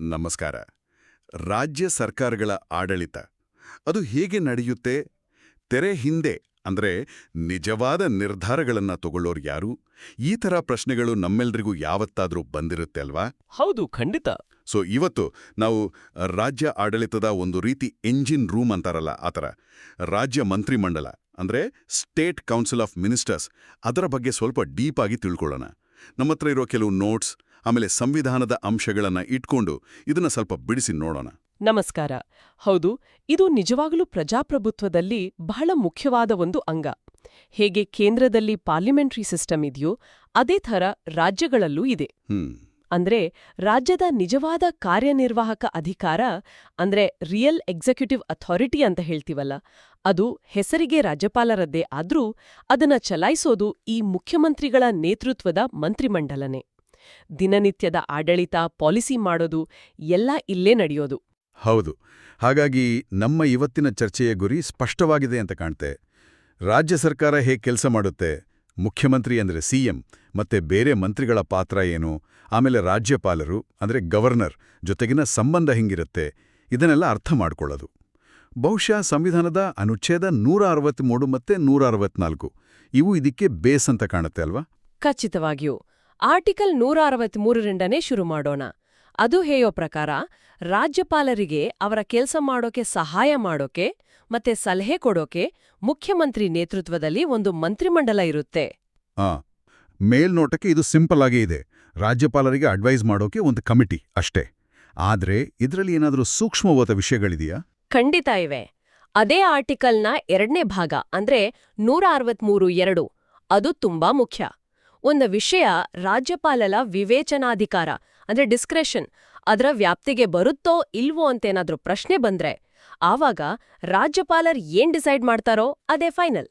ನಮಸ್ಕಾರ. ರಾಜ್ಯ ಸರ್ಕಾರಗಳ ಆಡಳಿತ. ಅದು ಹೇಗೆ ನಡೆಯುತ್ತೆ? ತೆರೆ ಹಿಂದೆ ಅಂದ್ರೆ ನಿಜವಾದ ನಿರ್ಧಾರಗಳನ್ನು ತಗೊಳ್ಳೋರು ಯಾರು? ಈ ಥರ ಪ್ರಶ್ನೆಗಳು ನಮ್ಮೆಲ್ರಿಗೂ ಯಾವತ್ತಾದರೂ ಬಂದಿರುತ್ತೆ ಅಲ್ವಾ? ಹೌದು ಖಂಡಿತ. ಸೊ ಇವತ್ತು ನಾವು ರಾಜ್ಯ ಆಡಳಿತದ ಒಂದು ರೀತಿ ಎಂಜಿನ್ ರೂಮ್ ಅಂತಾರಲ್ಲ ಆ ಥರ ರಾಜ್ಯ ಮಂತ್ರಿಮಂಡಲ ಅಂದ್ರೆ ಸ್ಟೇಟ್ ಕೌನ್ಸಿಲ್ ಆಫ್ ಮಿನಿಸ್ಟರ್ಸ್ ಅದರ ಬಗ್ಗೆ ಸ್ವಲ್ಪ ಡೀಪ್ ಆಗಿ ತಿಳ್ಕೊಳ್ಳೋಣ. ನಮ್ಮ ಹತ್ರ ಇರೋ ಕೆಲವು ನೋಟ್ಸ್ ಆಮೇಲೆ ಸಂವಿಧಾನದ ಅಂಶಗಳನ್ನು ಇಟ್ಕೊಂಡು ಇದನ್ನ ಸ್ವಲ್ಪ ಬಿಡಿಸಿ ನೋಡೋಣ. ನಮಸ್ಕಾರ. ಹೌದು ಇದು ನಿಜವಾಗಲೂ ಪ್ರಜಾಪ್ರಭುತ್ವದಲ್ಲಿ ಬಹಳ ಮುಖ್ಯವಾದ ಒಂದು ಅಂಗ. ಹೇಗೆ ಕೇಂದ್ರದಲ್ಲಿ ಪಾರ್ಲಿಮೆಂಟ್ರಿ ಸಿಸ್ಟಮ್ ಇದೆಯೋ ಅದೇ ಥರ ರಾಜ್ಯಗಳಲ್ಲೂ ಇದೆ. ಅಂದ್ರೆ ರಾಜ್ಯದ ನಿಜವಾದ ಕಾರ್ಯನಿರ್ವಾಹಕ ಅಧಿಕಾರ ಅಂದ್ರೆ ರಿಯಲ್ ಎಕ್ಸಿಕ್ಯೂಟಿವ್ ಅಥಾರಿಟಿ ಅಂತ ಹೇಳ್ತೀವಲ್ಲ ಅದು ಹೆಸರಿಗೆ ರಾಜ್ಯಪಾಲರದ್ದೇ ಆದ್ರೂ ಅದನ್ನ ಚಲಾಯಿಸೋದು ಈ ಮುಖ್ಯಮಂತ್ರಿಗಳ ನೇತೃತ್ವದ ಮಂತ್ರಿಮಂಡಲನೆ. ದಿನನಿತ್ಯದ ಆಡಳಿತ ಪಾಲಿಸಿ ಮಾಡೋದು ಎಲ್ಲ ಇಲ್ಲೇ ನಡೆಯೋದು. ಹೌದು. ಹಾಗಾಗಿ ನಮ್ಮ ಇವತ್ತಿನ ಚರ್ಚೆಯ ಗುರಿ ಸ್ಪಷ್ಟವಾಗಿದೆ ಅಂತ ಕಾಣ್ತೆ. ರಾಜ್ಯ ಸರ್ಕಾರ ಹೇಗೆ ಕೆಲಸ ಮಾಡುತ್ತೆ? ಮುಖ್ಯಮಂತ್ರಿ ಅಂದ್ರೆ ಸಿಎಂ ಮತ್ತೆ ಬೇರೆ ಮಂತ್ರಿಗಳ ಪಾತ್ರ ಏನು? ಆಮೇಲೆ ರಾಜ್ಯಪಾಲರು ಅಂದ್ರೆ ಗವರ್ನರ್ ಜೊತೆಗಿನ ಸಂಬಂಧ ಹೆಂಗಿರುತ್ತೆ? ಇದನ್ನೆಲ್ಲ ಅರ್ಥ ಮಾಡಿಕೊಳ್ಳೋದು. ಬಹುಶಃ ಸಂವಿಧಾನದ ಅನುಚ್ಛೇದ ನೂರ ಅರವತ್ತ್ಮೂರು ಮತ್ತೆ ನೂರ ಅರವತ್ನಾಲ್ಕು ಇವು ಇದಕ್ಕೆ ಬೇಸ್ ಅಂತ ಕಾಣುತ್ತೆ ಅಲ್ವಾ? ಖಚಿತವಾಗಿಯೂ ಆರ್ಟಿಕಲ್ ನೂರ ಅರವತ್ಮೂರರಿಂದನೇ ಶುರು ಮಾಡೋಣ. ಅದು ಹೇಯೋ ಪ್ರಕಾರ ರಾಜ್ಯಪಾಲರಿಗೆ ಅವರ ಕೆಲಸ ಮಾಡೋಕೆ ಸಹಾಯ ಮಾಡೋಕೆ ಮತ್ತೆ ಸಲಹೆ ಕೊಡೋಕೆ ಮುಖ್ಯಮಂತ್ರಿ ನೇತೃತ್ವದಲ್ಲಿ ಒಂದು ಮಂತ್ರಿಮಂಡಲ ಇರುತ್ತೆ. ಆ ಮೇಲ್ನೋಟಕ್ಕೆ ಇದು ಸಿಂಪಲ್ ಆಗೇ ಇದೆ. ರಾಜ್ಯಪಾಲರಿಗೆ ಅಡ್ವೈಸ್ ಮಾಡೋಕೆ ಒಂದು ಕಮಿಟಿ ಅಷ್ಟೇ. ಆದ್ರೆ ಇದರಲ್ಲಿ ಏನಾದರೂ ಸೂಕ್ಷ್ಮವಾದ ವಿಷಯಗಳಿದೆಯಾ? ಖಂಡಿತ ಇವೆ. ಅದೇ ಆರ್ಟಿಕಲ್ನ ಎರಡನೇ ಭಾಗ ಅಂದ್ರೆ ನೂರ ಅರವತ್ಮೂರು ಎರಡು. ಅದು ತುಂಬಾ ಮುಖ್ಯ. ಒಂದು ವಿಷಯ ರಾಜ್ಯಪಾಲರ ವಿವೇಚನಾಧಿಕಾರ ಅಂದ್ರೆ ಡಿಸ್ಕ್ರೆಷನ್ ಅದರ ವ್ಯಾಪ್ತಿಗೆ ಬರುತ್ತೋ ಇಲ್ವೋ ಅಂತೇನಾದ್ರೂ ಪ್ರಶ್ನೆ ಬಂದ್ರೆ ಆವಾಗ ರಾಜ್ಯಪಾಲರ್ ಏನ್ ಡಿಸೈಡ್ ಮಾಡ್ತಾರೋ ಅದೇ ಫೈನಲ್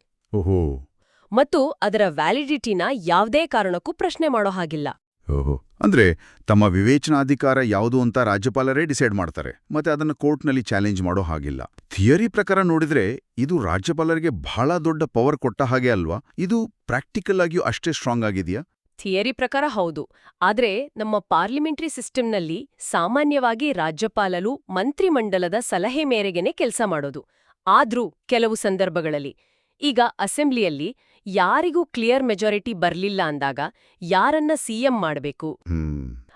ಮತ್ತು ಅದರ ವ್ಯಾಲಿಡಿಟಿನ ಯಾವ್ದೇ ಕಾರಣಕ್ಕೂ ಪ್ರಶ್ನೆ ಮಾಡೋ ಹಾಗಿಲ್ಲ. ಓಹೋ. ಅಂದ್ರೆ ತಮ್ಮ ವಿವೇಚನಾಧಿಕಾರ ಯಾವುದು ಅಂತ ರಾಜ್ಯಪಾಲರೇ ಡಿಸೈಡ್ ಮಾಡ್ತಾರೆ, ಮತ್ತೆ ಅದನ್ನ ಕೋರ್ಟ್ನಲ್ಲಿ ಚಾಲೆಂಜ್ ಮಾಡೋ ಹಾಗಿಲ್ಲ. ಥಿಯರಿ ಪ್ರಕಾರ ನೋಡಿದ್ರೆ ಇದು ರಾಜ್ಯಪಾಲರಿಗೆ ಬಹಳ ದೊಡ್ಡ ಪವರ್ ಕೊಟ್ಟ ಹಾಗೆ ಅಲ್ವಾ? ಇದು ಪ್ರಾಕ್ಟಿಕಲ್ ಆಗಿಯೂ ಅಷ್ಟೇ ಸ್ಟ್ರಾಂಗ್ ಆಗಿದೆಯಾ? ಥಿಯರಿ ಪ್ರಕಾರ ಹೌದು. ಆದರೆ ನಮ್ಮ ಪಾರ್ಲಿಮೆಂಟರಿ ಸಿಸ್ಟಮ್ನಲ್ಲಿ ಸಾಮಾನ್ಯವಾಗಿ ರಾಜ್ಯಪಾಲರು ಮಂತ್ರಿಮಂಡಲದ ಸಲಹೆ ಮೇರೆಗೆನೆ ಕೆಲಸ ಮಾಡೋದು, ಆದ್ರೂ ಕೆಲವು ಸಂದರ್ಭಗಳಲ್ಲಿ. ಈಗ ಅಸೆಂಬ್ಲಿಯಲ್ಲಿ ಯಾರಿಗೂ ಕ್ಲಿಯರ್ ಮೆಜಾರಿಟಿ ಬರ್ಲಿಲ್ಲ ಅಂದಾಗ ಯಾರನ್ನ ಸಿಎಂ ಮಾಡಬೇಕು?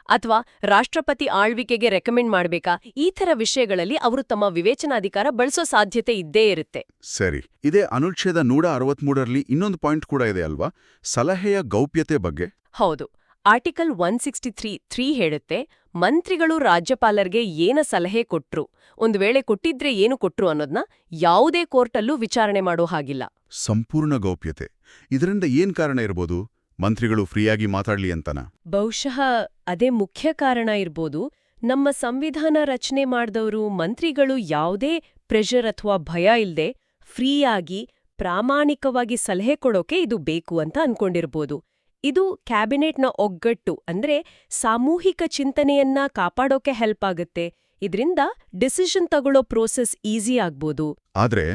ಅಥವಾ ರಾಷ್ಟ್ರಪತಿ ಆಳ್ವಿಕೆಗೆ ರೆಕಮೆಂಡ್ ಮಾಡಬೇಕಾ? ಈ ಥರ ವಿಷಯಗಳಲ್ಲಿ ಅವರು ತಮ್ಮ ವಿವೇಚನಾಧಿಕಾರ ಬಳಸೋ ಸಾಧ್ಯತೆ ಇದ್ದೇ ಇರುತ್ತೆ. ಸರಿ. ಇದೇ ಅನುಚ್ಛೇದ ನೂರ ಅರವತ್ಮೂರರಲ್ಲಿ ಇನ್ನೊಂದು ಪಾಯಿಂಟ್ ಕೂಡ ಇದೆ ಅಲ್ವಾ? ಸಲಹೆಯ ಗೌಪ್ಯತೆ ಬಗ್ಗೆ? ಹೌದು. Article one sixty three three ಹೇಳುತ್ತೆ ಮಂತ್ರಿಗಳು ರಾಜ್ಯಪಾಲರ್ಗೆ ಏನ ಸಲಹೆ ಕೊಟ್ರು? ಒಂದು ವೇಳೆ ಕೊಟ್ಟಿದ್ರೆ ಏನು ಕೊಟ್ರು ಅನ್ನೋದ್ನ ಯಾವುದೇ ಕೋರ್ಟಲ್ಲೂ ವಿಚಾರಣೆ ಮಾಡೋ ಹಾಗಿಲ್ಲ. ಸಂಪೂರ್ಣ ಗೌಪ್ಯತೆ. ಇದರಿಂದ ಏನ್ ಕಾರಣ ಇರ್ಬೋದು? ಮಂತ್ರಿಗಳು ಫ್ರೀಯಾಗಿ ಮಾತಾಡ್ಲಿ ಅಂತನ? ಬಹುಶಃ ಅದೇ ಮುಖ್ಯ ಕಾರಣ ಇರ್ಬೋದು. ನಮ್ಮ ಸಂವಿಧಾನ ರಚನೆ ಮಾಡಿದವರು ಮಂತ್ರಿಗಳು ಯಾವುದೇ ಪ್ರೆಷರ್ ಅಥವಾ ಭಯ ಇಲ್ಲದೆ ಫ್ರೀಯಾಗಿ ಪ್ರಾಮಾಣಿಕವಾಗಿ ಸಲಹೆ ಕೊಡೋಕೆ ಇದು ಬೇಕು ಅಂತ ಅನ್ಕೊಂಡಿರ್ಬೋದು. ಇದು ಕ್ಯಾಬಿನೆಟ್ನ ಒಗ್ಗಟ್ಟು ಅಂದ್ರೆ ಸಾಮೂಹಿಕ ಚಿಂತನೆಯನ್ನ ಕಾಪಾಡೋಕೆ ಹೆಲ್ಪ್ ಆಗುತ್ತೆ. ಇದರಿಂದ ಡಿಸಿಷನ್ ತಗೊಳ್ಳೋ ಪ್ರೋಸೆಸ್ ಈಸಿ ಆಗ್ಬೋದು. ಆದ್ರೆ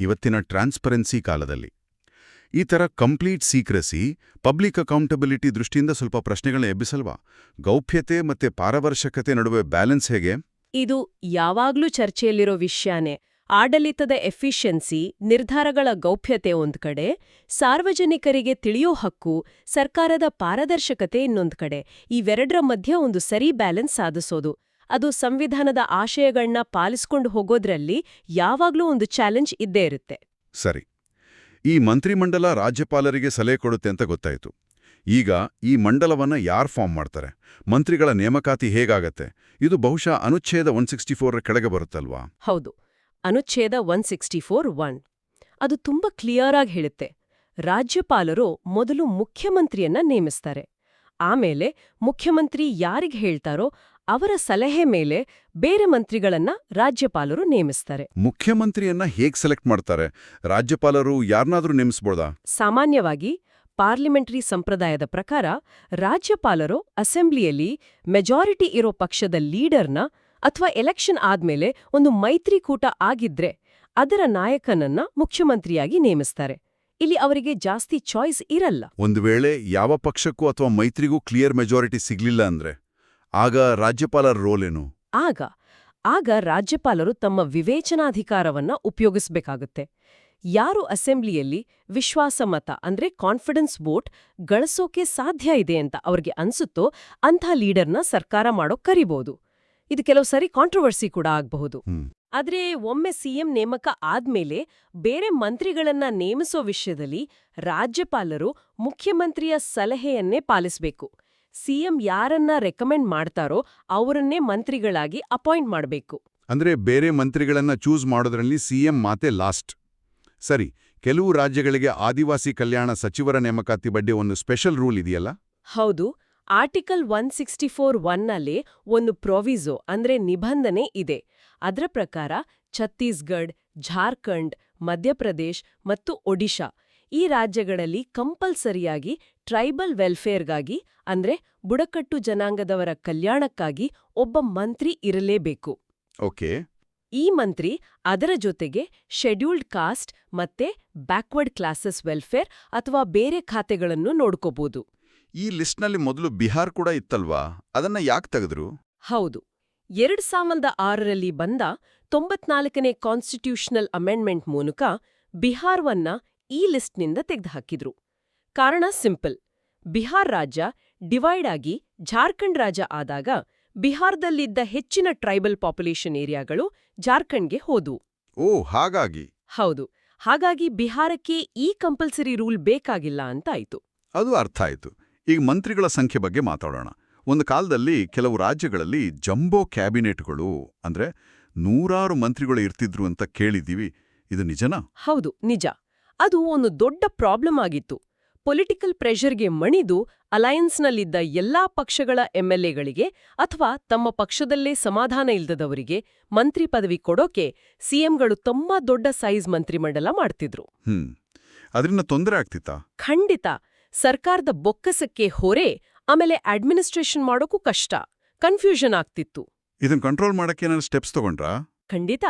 ಇವತ್ತಿನ ಟ್ರಾನ್ಸ್ಪರೆನ್ಸಿ ಕಾಲದಲ್ಲಿ ಈ ಥರ ಕಂಪ್ಲೀಟ್ ಸೀಕ್ರೆಸಿ ಪಬ್ಲಿಕ್ ಅಕೌಂಟಬಿಲಿಟಿ ದೃಷ್ಟಿಯಿಂದ ಸ್ವಲ್ಪ ಪ್ರಶ್ನೆಗಳನ್ನ ಎಬ್ಬಿಸಲ್ವಾ? ಗೌಪ್ಯತೆ ಮತ್ತೆ ಪಾರದರ್ಶಕತೆ ನಡುವೆ ಬ್ಯಾಲೆನ್ಸ್ ಹೇಗೆ? ಇದು ಯಾವಾಗ್ಲೂ ಚರ್ಚೆಯಲ್ಲಿರೋ ವಿಷಯನೇ. ಆಡಳಿತದ ಎಫಿಷಿಯನ್ಸಿ ನಿರ್ಧಾರಗಳ ಗೌಪ್ಯತೆ ಒಂದ್ ಕಡೆ ಸಾರ್ವಜನಿಕರಿಗೆ ತಿಳಿಯೋ ಹಕ್ಕು ಸರ್ಕಾರದ ಪಾರದರ್ಶಕತೆ ಇನ್ನೊಂದು ಕಡೆ. ಇವೆರಡರ ಮಧ್ಯೆ ಒಂದು ಸರಿ ಬ್ಯಾಲೆನ್ಸ್ ಸಾಧಿಸೋದು. ಅದು ಸಂವಿಧಾನದ ಆಶಯಗಳನ್ನ ಪಾಲಿಸ್ಕೊಂಡು ಹೋಗೋದ್ರಲ್ಲಿ ಯಾವಾಗ್ಲೂ ಒಂದು ಚಾಲೆಂಜ್ ಇದ್ದೇ ಇರುತ್ತೆ. ಸರಿ. ಈ ಮಂತ್ರಿಮಂಡಲ ರಾಜ್ಯಪಾಲರಿಗೆ ಸಲಹೆ ಕೊಡುತ್ತೆ ಅಂತ ಗೊತ್ತಾಯ್ತು. ಈಗ ಈ ಮಂಡಲವನ್ನ ಯಾರ್ ಫಾರ್ಮ್ ಮಾಡ್ತಾರೆ? ಮಂತ್ರಿಗಳ ನೇಮಕಾತಿ ಹೇಗಾಗತ್ತೆ? ಇದು ಬಹುಶಃ ಅನುಚ್ಛೇದ ಒನ್ ಸಿಕ್ಸ್ಟಿ ಫೋರ್ ಕೆಳಗೆ ಬರುತ್ತಲ್ವಾ? ಹೌದು. ಅನುಚ್ಛೇದ ಒನ್ ಸಿಕ್ಸ್ಟಿ ಫೋರ್ ಒನ್. ಅದು ತುಂಬಾ ಕ್ಲಿಯರ್ ಆಗಿ ಹೇಳುತ್ತೆ. ರಾಜ್ಯಪಾಲರು ಮೊದಲು ಮುಖ್ಯಮಂತ್ರಿಯನ್ನ ನೇಮಿಸ್ತಾರೆ. ಆಮೇಲೆ ಮುಖ್ಯಮಂತ್ರಿ ಯಾರಿಗೆ ಹೇಳ್ತಾರೋ ಅವರ ಸಲಹೆ ಮೇಲೆ ಬೇರೆ ಮಂತ್ರಿಗಳನ್ನ ರಾಜ್ಯಪಾಲರು ನೇಮಿಸ್ತಾರೆ. ಮುಖ್ಯಮಂತ್ರಿಯನ್ನ ಹೇಗ್ ಸೆಲೆಕ್ಟ್ ಮಾಡ್ತಾರೆ? ರಾಜ್ಯಪಾಲರು ಯಾರನ್ನಾದ್ರೂ ನೇಮಿಸ್ಬೋದಾ? ಸಾಮಾನ್ಯವಾಗಿ ಪಾರ್ಲಿಮೆಂಟರಿ ಸಂಪ್ರದಾಯದ ಪ್ರಕಾರ ರಾಜ್ಯಪಾಲರು ಅಸೆಂಬ್ಲಿಯಲ್ಲಿ ಮೆಜಾರಿಟಿ ಇರೋ ಪಕ್ಷದ ಲೀಡರ್ನ ಅಥವಾ ಎಲೆಕ್ಷನ್ ಆದ್ಮೇಲೆ ಒಂದು ಮೈತ್ರಿಕೂಟ ಆಗಿದ್ರೆ ಅದರ ನಾಯಕನನ್ನ ಮುಖ್ಯಮಂತ್ರಿಯಾಗಿ ನೇಮಿಸ್ತಾರೆ. ಇಲ್ಲಿ ಅವರಿಗೆ ಜಾಸ್ತಿ ಚಾಯ್ಸ್ ಇರಲ್ಲ. ಒಂದು ವೇಳೆ ಯಾವ ಪಕ್ಷಕ್ಕೂ ಅಥವಾ ಮೈತ್ರಿಗೂ ಕ್ಲಿಯರ್ ಮೆಜಾರಿಟಿ ಸಿಗ್ಲಿಲ್ಲ ಅಂದ್ರೆ ಆಗ ರಾಜ್ಯಪಾಲರ ರೋಲ್ ಏನು ಆಗ ಆಗ ರಾಜ್ಯಪಾಲರು ತಮ್ಮ ವಿವೇಚನಾಧಿಕಾರವನ್ನ ಉಪಯೋಗಿಸಬೇಕಾಗುತ್ತೆ. ಯಾರು ಅಸೆಂಬ್ಲಿಯಲ್ಲಿ ವಿಶ್ವಾಸಮತ ಅಂದ್ರೆ ಕಾನ್ಫಿಡೆನ್ಸ್ ವೋಟ್ ಗಳಿಸೋಕೆ ಸಾಧ್ಯ ಇದೆ ಅಂತ ಅವ್ರಿಗೆ ಅನ್ಸುತ್ತೋ ಅಂಥ ಲೀಡರ್ನ ಸರ್ಕಾರ ಮಾಡೋಕ್ ಕರಿಬಹುದು ಇದು ಕೆಲವು ಸರಿ ಕಾಂಟ್ರವರ್ಸಿ ಕೂಡ ಆಗಬಹುದು. ಆದರೆ ಒಮ್ಮೆ ಸಿಎಂ ನೇಮಕ ಆದ್ಮೇಲೆ ಬೇರೆ ಮಂತ್ರಿಗಳನ್ನ ನೇಮಿಸೋ ವಿಷಯದಲ್ಲಿ ರಾಜ್ಯಪಾಲರು ಮುಖ್ಯಮಂತ್ರಿಯ ಸಲಹೆಯನ್ನೇ ಪಾಲಿಸಬೇಕು. ಸಿಎಂ ಯಾರನ್ನ ರೆಕಮೆಂಡ್ ಮಾಡ್ತಾರೋ ಅವರನ್ನೇ ಮಂತ್ರಿಗಳಾಗಿ ಅಪಾಯಿಂಟ್ ಮಾಡಬೇಕು. ಅಂದ್ರೆ ಬೇರೆ ಮಂತ್ರಿಗಳನ್ನ ಚೂಸ್ ಮಾಡೋದ್ರಲ್ಲಿ ಸಿಎಂ ಮಾತೆ ಲಾಸ್ಟ್ ಸರಿ ಕೆಲವು ರಾಜ್ಯಗಳಿಗೆ ಆದಿವಾಸಿ ಕಲ್ಯಾಣ ಸಚಿವರ ನೇಮಕಾತಿ ಬಗ್ಗೆ ಒಂದು ಸ್ಪೆಷಲ್ ರೂಲ್ ಇದೆಯಲ್ಲ? ಹೌದು. ಆರ್ಟಿಕಲ್ ಒನ್ ಸಿಕ್ಸ್ಟಿ ಫೋರ್ ಒನ್ನಲ್ಲಿ ಒಂದು ಪ್ರೊವಿಸೊ ಅಂದ್ರೆ ನಿಬಂಧನೆ ಇದೆ. ಅದರ ಪ್ರಕಾರ ಛತ್ತೀಸ್ಗಢ್ ಝಾರ್ಖಂಡ್ ಮಧ್ಯಪ್ರದೇಶ್ ಮತ್ತು ಒಡಿಶಾ ಈ ರಾಜ್ಯಗಳಲ್ಲಿ ಕಂಪಲ್ಸರಿಯಾಗಿ ಟ್ರೈಬಲ್ ವೆಲ್ಫೇರ್ಗಾಗಿ ಅಂದ್ರೆ ಬುಡಕಟ್ಟು ಜನಾಂಗದವರ ಕಲ್ಯಾಣಕ್ಕಾಗಿ ಒಬ್ಬ ಮಂತ್ರಿ ಇರಲೇಬೇಕು. ಓಕೆ. ಈ ಮಂತ್ರಿ ಅದರ ಜೊತೆಗೆ ಶೆಡ್ಯೂಲ್ಡ್ ಕಾಸ್ಟ್ ಮತ್ತೆ ಬ್ಯಾಕ್ವರ್ಡ್ ಕ್ಲಾಸಸ್ ವೆಲ್ಫೇರ್ ಅಥವಾ ಬೇರೆ ಖಾತೆಗಳನ್ನು ನೋಡ್ಕೋಬಹುದು ಈ ಲಿಸ್ಟ್ನಲ್ಲಿ ಮೊದಲು ಬಿಹಾರ್ ಕೂಡ ಇತ್ತಲ್ವಾ? ಅದನ್ನ ಯಾಕೆ ತೆಗೆದ್ರು? ಹೌದು. ಎರಡ್ ಸಾವಿರದ ಆರರಲ್ಲಿ ಬಂದ ತೊಂಬತ್ನಾಲ್ಕನೇ ಕಾನ್ಸ್ಟಿಟ್ಯೂಷನಲ್ ಅಮೆಂಡ್ಮೆಂಟ್ ಮೂಲಕ ಬಿಹಾರ್ವನ್ನ ಈ ಲಿಸ್ಟ್ನಿಂದ ತೆಗೆದುಹಾಕಿದ್ರು. ಕಾರಣ ಸಿಂಪಲ್. ಬಿಹಾರ್ ರಾಜ್ಯ ಡಿವೈಡ್ ಆಗಿ ಜಾರ್ಖಂಡ್ ರಾಜ್ಯ ಆದಾಗ ಬಿಹಾರದಲ್ಲಿದ್ದ ಹೆಚ್ಚಿನ ಟ್ರೈಬಲ್ ಪಾಪ್ಯುಲೇಷನ್ ಏರಿಯಾಗಳು ಜಾರ್ಖಂಡ್ಗೆ ಹೋದವು. ಓ ಹಾಗಾಗಿ. ಹೌದು. ಹಾಗಾಗಿ ಬಿಹಾರಕ್ಕೆ ಈ ಕಂಪಲ್ಸರಿ ರೂಲ್ ಬೇಕಾಗಿಲ್ಲ ಅಂತ ಆಯ್ತು. ಅದು ಅರ್ಥ ಆಯ್ತು. ಈಗ ಮಂತ್ರಿಗಳ ಸಂಖ್ಯೆ ಬಗ್ಗೆ ಮಾತಾಡೋಣ. ಒಂದು ಕಾಲದಲ್ಲಿ ಕೆಲವು ರಾಜ್ಯಗಳಲ್ಲಿ ಜಂಬೋ ಕ್ಯಾಬಿನೆಟ್ಗಳು ಅಂದ್ರೆ ನೂರಾರು ಮಂತ್ರಿಗಳು ಇರ್ತಿದ್ರು ಅಂತ ಕೇಳಿದ್ದೀವಿ. ಇದು ನಿಜನಾ? ಹೌದು ನಿಜ. ಅದು ಒಂದು ದೊಡ್ಡ ಪ್ರಾಬ್ಲಮ್ ಆಗಿತ್ತು. ಪೊಲಿಟಿಕಲ್ ಪ್ರೆಷರ್ಗೆ ಮಣಿದು ಅಲಯನ್ಸ್ನಲ್ಲಿದ್ದ ಎಲ್ಲಾ ಪಕ್ಷಗಳ ಎಂಎಲ್ಎಗಳಿಗೆ ಅಥವಾ ತಮ್ಮ ಪಕ್ಷದಲ್ಲೇ ಸಮಾಧಾನ ಇಲ್ಲದವರಿಗೆ ಮಂತ್ರಿ ಪದವಿ ಕೊಡೋಕೆ ಸಿಎಂಗಳು ತಮ್ಮ ದೊಡ್ಡ ಸೈಜ್ ಮಂತ್ರಿಮಂಡಲ ಮಾಡ್ತಿದ್ರು. ಹ್ಮ್. ಅದರಿಂದ ತೊಂದರೆ ಆಗ್ತಿತ್ತಾ? ಖಂಡಿತ. ಸರ್ಕಾರದ ಬೊಕ್ಕಸಕ್ಕೆ ಹೊರೆ ಆಮೇಲೆ ಅಡ್ಮಿನಿಸ್ಟ್ರೇಷನ್ ಮಾಡೋಕ್ಕೂ ಕಷ್ಟ ಕನ್ಫ್ಯೂಷನ್ ಆಗ್ತಿತ್ತು. ಇದನ್ನ ಕಂಟ್ರೋಲ್ ಮಾಡಕ್ಕೆ ಏನಾದ್ರು ಸ್ಟೆಪ್ಸ್ ತಗೊಂಡ್ರಾ? ಖಂಡಿತ.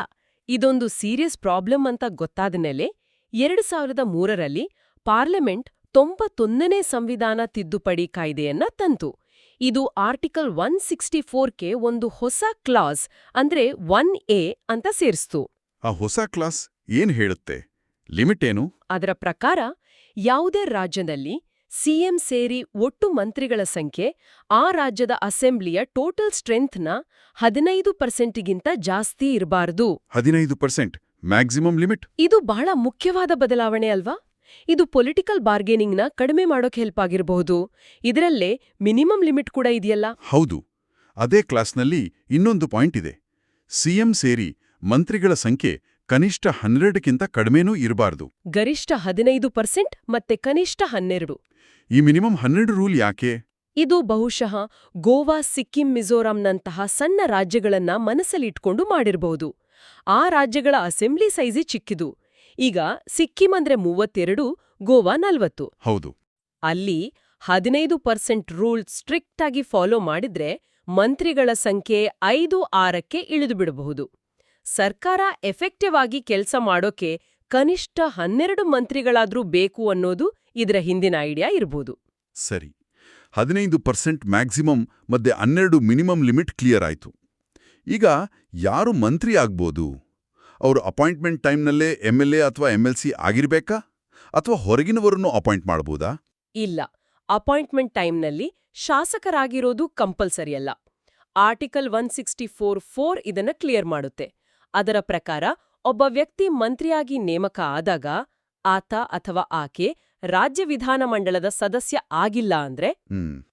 ಇದೊಂದು ಸೀರಿಯಸ್ ಪ್ರಾಬ್ಲಮ್ ಅಂತ ಗೊತ್ತಾದ ಮೇಲೆ ಎರಡು ಸಾವಿರದ ಮೂರರಲ್ಲಿ ಪಾರ್ಲಿಮೆಂಟ್ ತೊಂಬತ್ತೊಂದನೇ ಸಂವಿಧಾನ ತಿದ್ದುಪಡಿ ಕಾಯ್ದೆಯನ್ನ ತಂತು. ಇದು ಆರ್ಟಿಕಲ್ ಒನ್ ಸಿಕ್ಸ್ಟಿ ಫೋರ್ಗೆ ಒಂದು ಹೊಸ ಕ್ಲಾಸ್ ಅಂದ್ರೆ ಒನ್ ಎ ಅಂತ ಸೇರಿಸ್ತು. ಆ ಹೊಸ ಕ್ಲಾಸ್ ಏನ್ ಹೇಳುತ್ತೆ? ಲಿಮಿಟ್ ಏನು? ಅದರ ಪ್ರಕಾರ ಯಾವುದೇ ರಾಜ್ಯದಲ್ಲಿ ಸಿಎಂ ಸೇರಿ ಒಟ್ಟು ಮಂತ್ರಿಗಳ ಸಂಖ್ಯೆ ಆ ರಾಜ್ಯದ ಅಸೆಂಬ್ಲಿಯ ಟೋಟಲ್ ಸ್ಟ್ರೆಂತ್ನ ಹದಿನೈದು ಪರ್ಸೆಂಟ್ಗಿಂತ ಜಾಸ್ತಿ ಇರಬಾರದು. ಹದಿನೈದು ಪರ್ಸೆಂಟ್ ಮ್ಯಾಕ್ಸಿಮಮ್ ಲಿಮಿಟ್? ಇದು ಬಹಳ ಮುಖ್ಯವಾದ ಬದಲಾವಣೆ ಅಲ್ವಾ? ಇದು ಪೊಲಿಟಿಕಲ್ ಬಾರ್ಗೇನಿಂಗ್ನ ಕಡಿಮೆ ಮಾಡೋಕೆ ಹೆಲ್ಪ್ ಆಗಿರಬಹುದು. ಇದರಲ್ಲೇ ಮಿನಿಮಮ್ ಲಿಮಿಟ್ ಕೂಡ ಇದೆಯಲ್ಲ? ಹೌದು. ಅದೇ ಕ್ಲಾಸ್ನಲ್ಲಿ ಇನ್ನೊಂದು ಪಾಯಿಂಟ್ ಇದೆ. ಸಿಎಂ ಸೇರಿ ಮಂತ್ರಿಗಳ ಸಂಖ್ಯೆ ಕನಿಷ್ಠ ಹನ್ನೆರಡಕ್ಕಿಂತ ಕಡಿಮೆನೂ ಇರಬಾರ್ದು. ಗರಿಷ್ಠ ಹದಿನೈದು ಪರ್ಸೆಂಟ್ ಮತ್ತೆ ಕನಿಷ್ಠ ಹನ್ನೆರಡು. ಈ ಮಿನಿಮಮ್ ಹನ್ನೆರಡು ರೂಲ್ ಯಾಕೆ? ಇದು ಬಹುಶಃ ಗೋವಾ ಸಿಕ್ಕಿಂ ಮಿಜೋರಾಂನಂತಹ ಸಣ್ಣ ರಾಜ್ಯಗಳನ್ನ ಮನಸ್ಸಲ್ಲಿಟ್ಕೊಂಡು ಮಾಡಿರಬಹುದು ಆ ರಾಜ್ಯಗಳ ಅಸೆಂಬ್ಲಿ ಸೈಜೇ ಚಿಕ್ಕಿದು. ಈಗ ಸಿಕ್ಕಿಂ ಅಂದ್ರೆ ಮೂವತ್ತೆರಡು ಗೋವಾ ನಲ್ವತ್ತು. ಹೌದು. ಅಲ್ಲಿ ಹದಿನೈದು ಪರ್ಸೆಂಟ್ ರೂಲ್ ಸ್ಟ್ರಿಕ್ಟ್ ಆಗಿ ಫಾಲೋ ಮಾಡಿದ್ರೆ ಮಂತ್ರಿಗಳ ಸಂಖ್ಯೆ ಐದು ಆರಕ್ಕೆ ಇಳಿದುಬಿಡಬಹುದು ಸರ್ಕಾರ ಎಫೆಕ್ಟಿವ್ ಆಗಿ ಕೆಲಸ ಮಾಡೋಕೆ ಕನಿಷ್ಠ ಹನ್ನೆರಡು ಮಂತ್ರಿಗಳಾದ್ರೂ ಬೇಕು ಅನ್ನೋದು ಇದರ ಹಿಂದಿನ ಐಡಿಯಾ ಇರ್ಬೋದು. ಸರಿ. ಹದಿನೈದು ಪರ್ಸೆಂಟ್ ಮ್ಯಾಕ್ಸಿಮಮ್ ಮತ್ತೆ ಹನ್ನೆರಡು ಮಿನಿಮಮ್ ಲಿಮಿಟ್ ಕ್ಲಿಯರ್ ಆಯಿತು. ಈಗ ಯಾರು ಮಂತ್ರಿ ಆಗ್ಬೋದು? ಅವರು ಅಪಾಯಿಂಟ್ಮೆಂಟ್ ಟೈಮ್ನಲ್ಲೇ ಎಂ ಎಲ್ ಎ ಅಥವಾ ಎಂ ಎಲ್ ಸಿ ಆಗಿರ್ಬೇಕಾ? ಅಥವಾ ಹೊರಗಿನವರನ್ನು ಅಪಾಯಿಂಟ್ ಮಾಡ್ಬೋದಾ? ಇಲ್ಲ. ಅಪಾಯಿಂಟ್ಮೆಂಟ್ ಟೈಮ್ನಲ್ಲಿ ಶಾಸಕರಾಗಿರೋದು ಕಂಪಲ್ಸರಿ ಅಲ್ಲ. Article one sixty four four ಇದನ್ನ ಕ್ಲಿಯರ್ ಮಾಡುತ್ತೆ. ಅದರ ಪ್ರಕಾರ ಒಬ್ಬ ವ್ಯಕ್ತಿ ಮಂತ್ರಿಯಾಗಿ ನೇಮಕ ಆದಾಗ ಆತ ಅಥವಾ ಆಕೆ ರಾಜ್ಯ ವಿಧಾನಮಂಡಲದ ಸದಸ್ಯ ಆಗಿಲ್ಲ ಅಂದ್ರೆ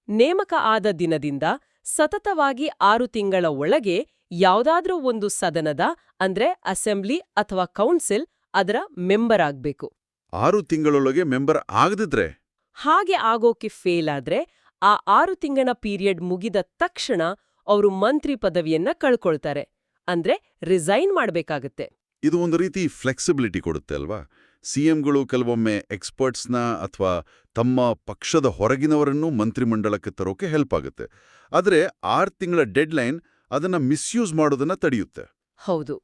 ನೇಮಕ ಆದ ದಿನದಿಂದ ಸತತವಾಗಿ ಆರು ತಿಂಗಳ ಒಳಗೆ ಯಾವುದಾದ್ರೂ ಒಂದು ಸದನದ ಅಂದ್ರೆ ಅಸೆಂಬ್ಲಿ ಅಥವಾ ಕೌನ್ಸಿಲ್ ಅದರ ಮೆಂಬರ್ ಆಗ್ಬೇಕು. ಆರು ತಿಂಗಳೊಳಗೆ ಮೆಂಬರ್ ಆಗದಿದ್ರೆ? ಹಾಗೆ ಆಗೋಕೆ ಫೇಲ್ ಆದ್ರೆ ಆ ಆರು ತಿಂಗಳ ಪೀರಿಯಡ್ ಮುಗಿದ ತಕ್ಷಣ ಅವರು ಮಂತ್ರಿ ಪದವಿಯನ್ನ ಕಳ್ಕೊಳ್ತಾರೆ. ಅಂದ್ರೆ ರಿಸೈನ್ ಮಾಡಬೇಕಾಗುತ್ತೆ. ಇದು ಒಂದು ರೀತಿ ಫ್ಲೆಕ್ಸಿಬಿಲಿಟಿ ಕೊಡುತ್ತೆ ಅಲ್ವಾ? ಸಿಎಂಗಳು ಕೆಲವೊಮ್ಮೆ ಎಕ್ಸ್ಪರ್ಟ್ಸ್ನ ಅಥವಾ ತಮ್ಮ ಪಕ್ಷದ ಹೊರಗಿನವರನ್ನು ಮಂತ್ರಿಮಂಡಲಕ್ಕೆ ತರೋಕೆ ಹೆಲ್ಪ್ ಆಗುತ್ತೆ. ಆದರೆ ಆರು ತಿಂಗಳ ಡೆಡ್ಲೈನ್ ಅದನ್ನ ಮಿಸ್ಯೂಸ್ ಮಾಡೋದನ್ನ ತಡೆಯುತ್ತೆ. ಹೌದು.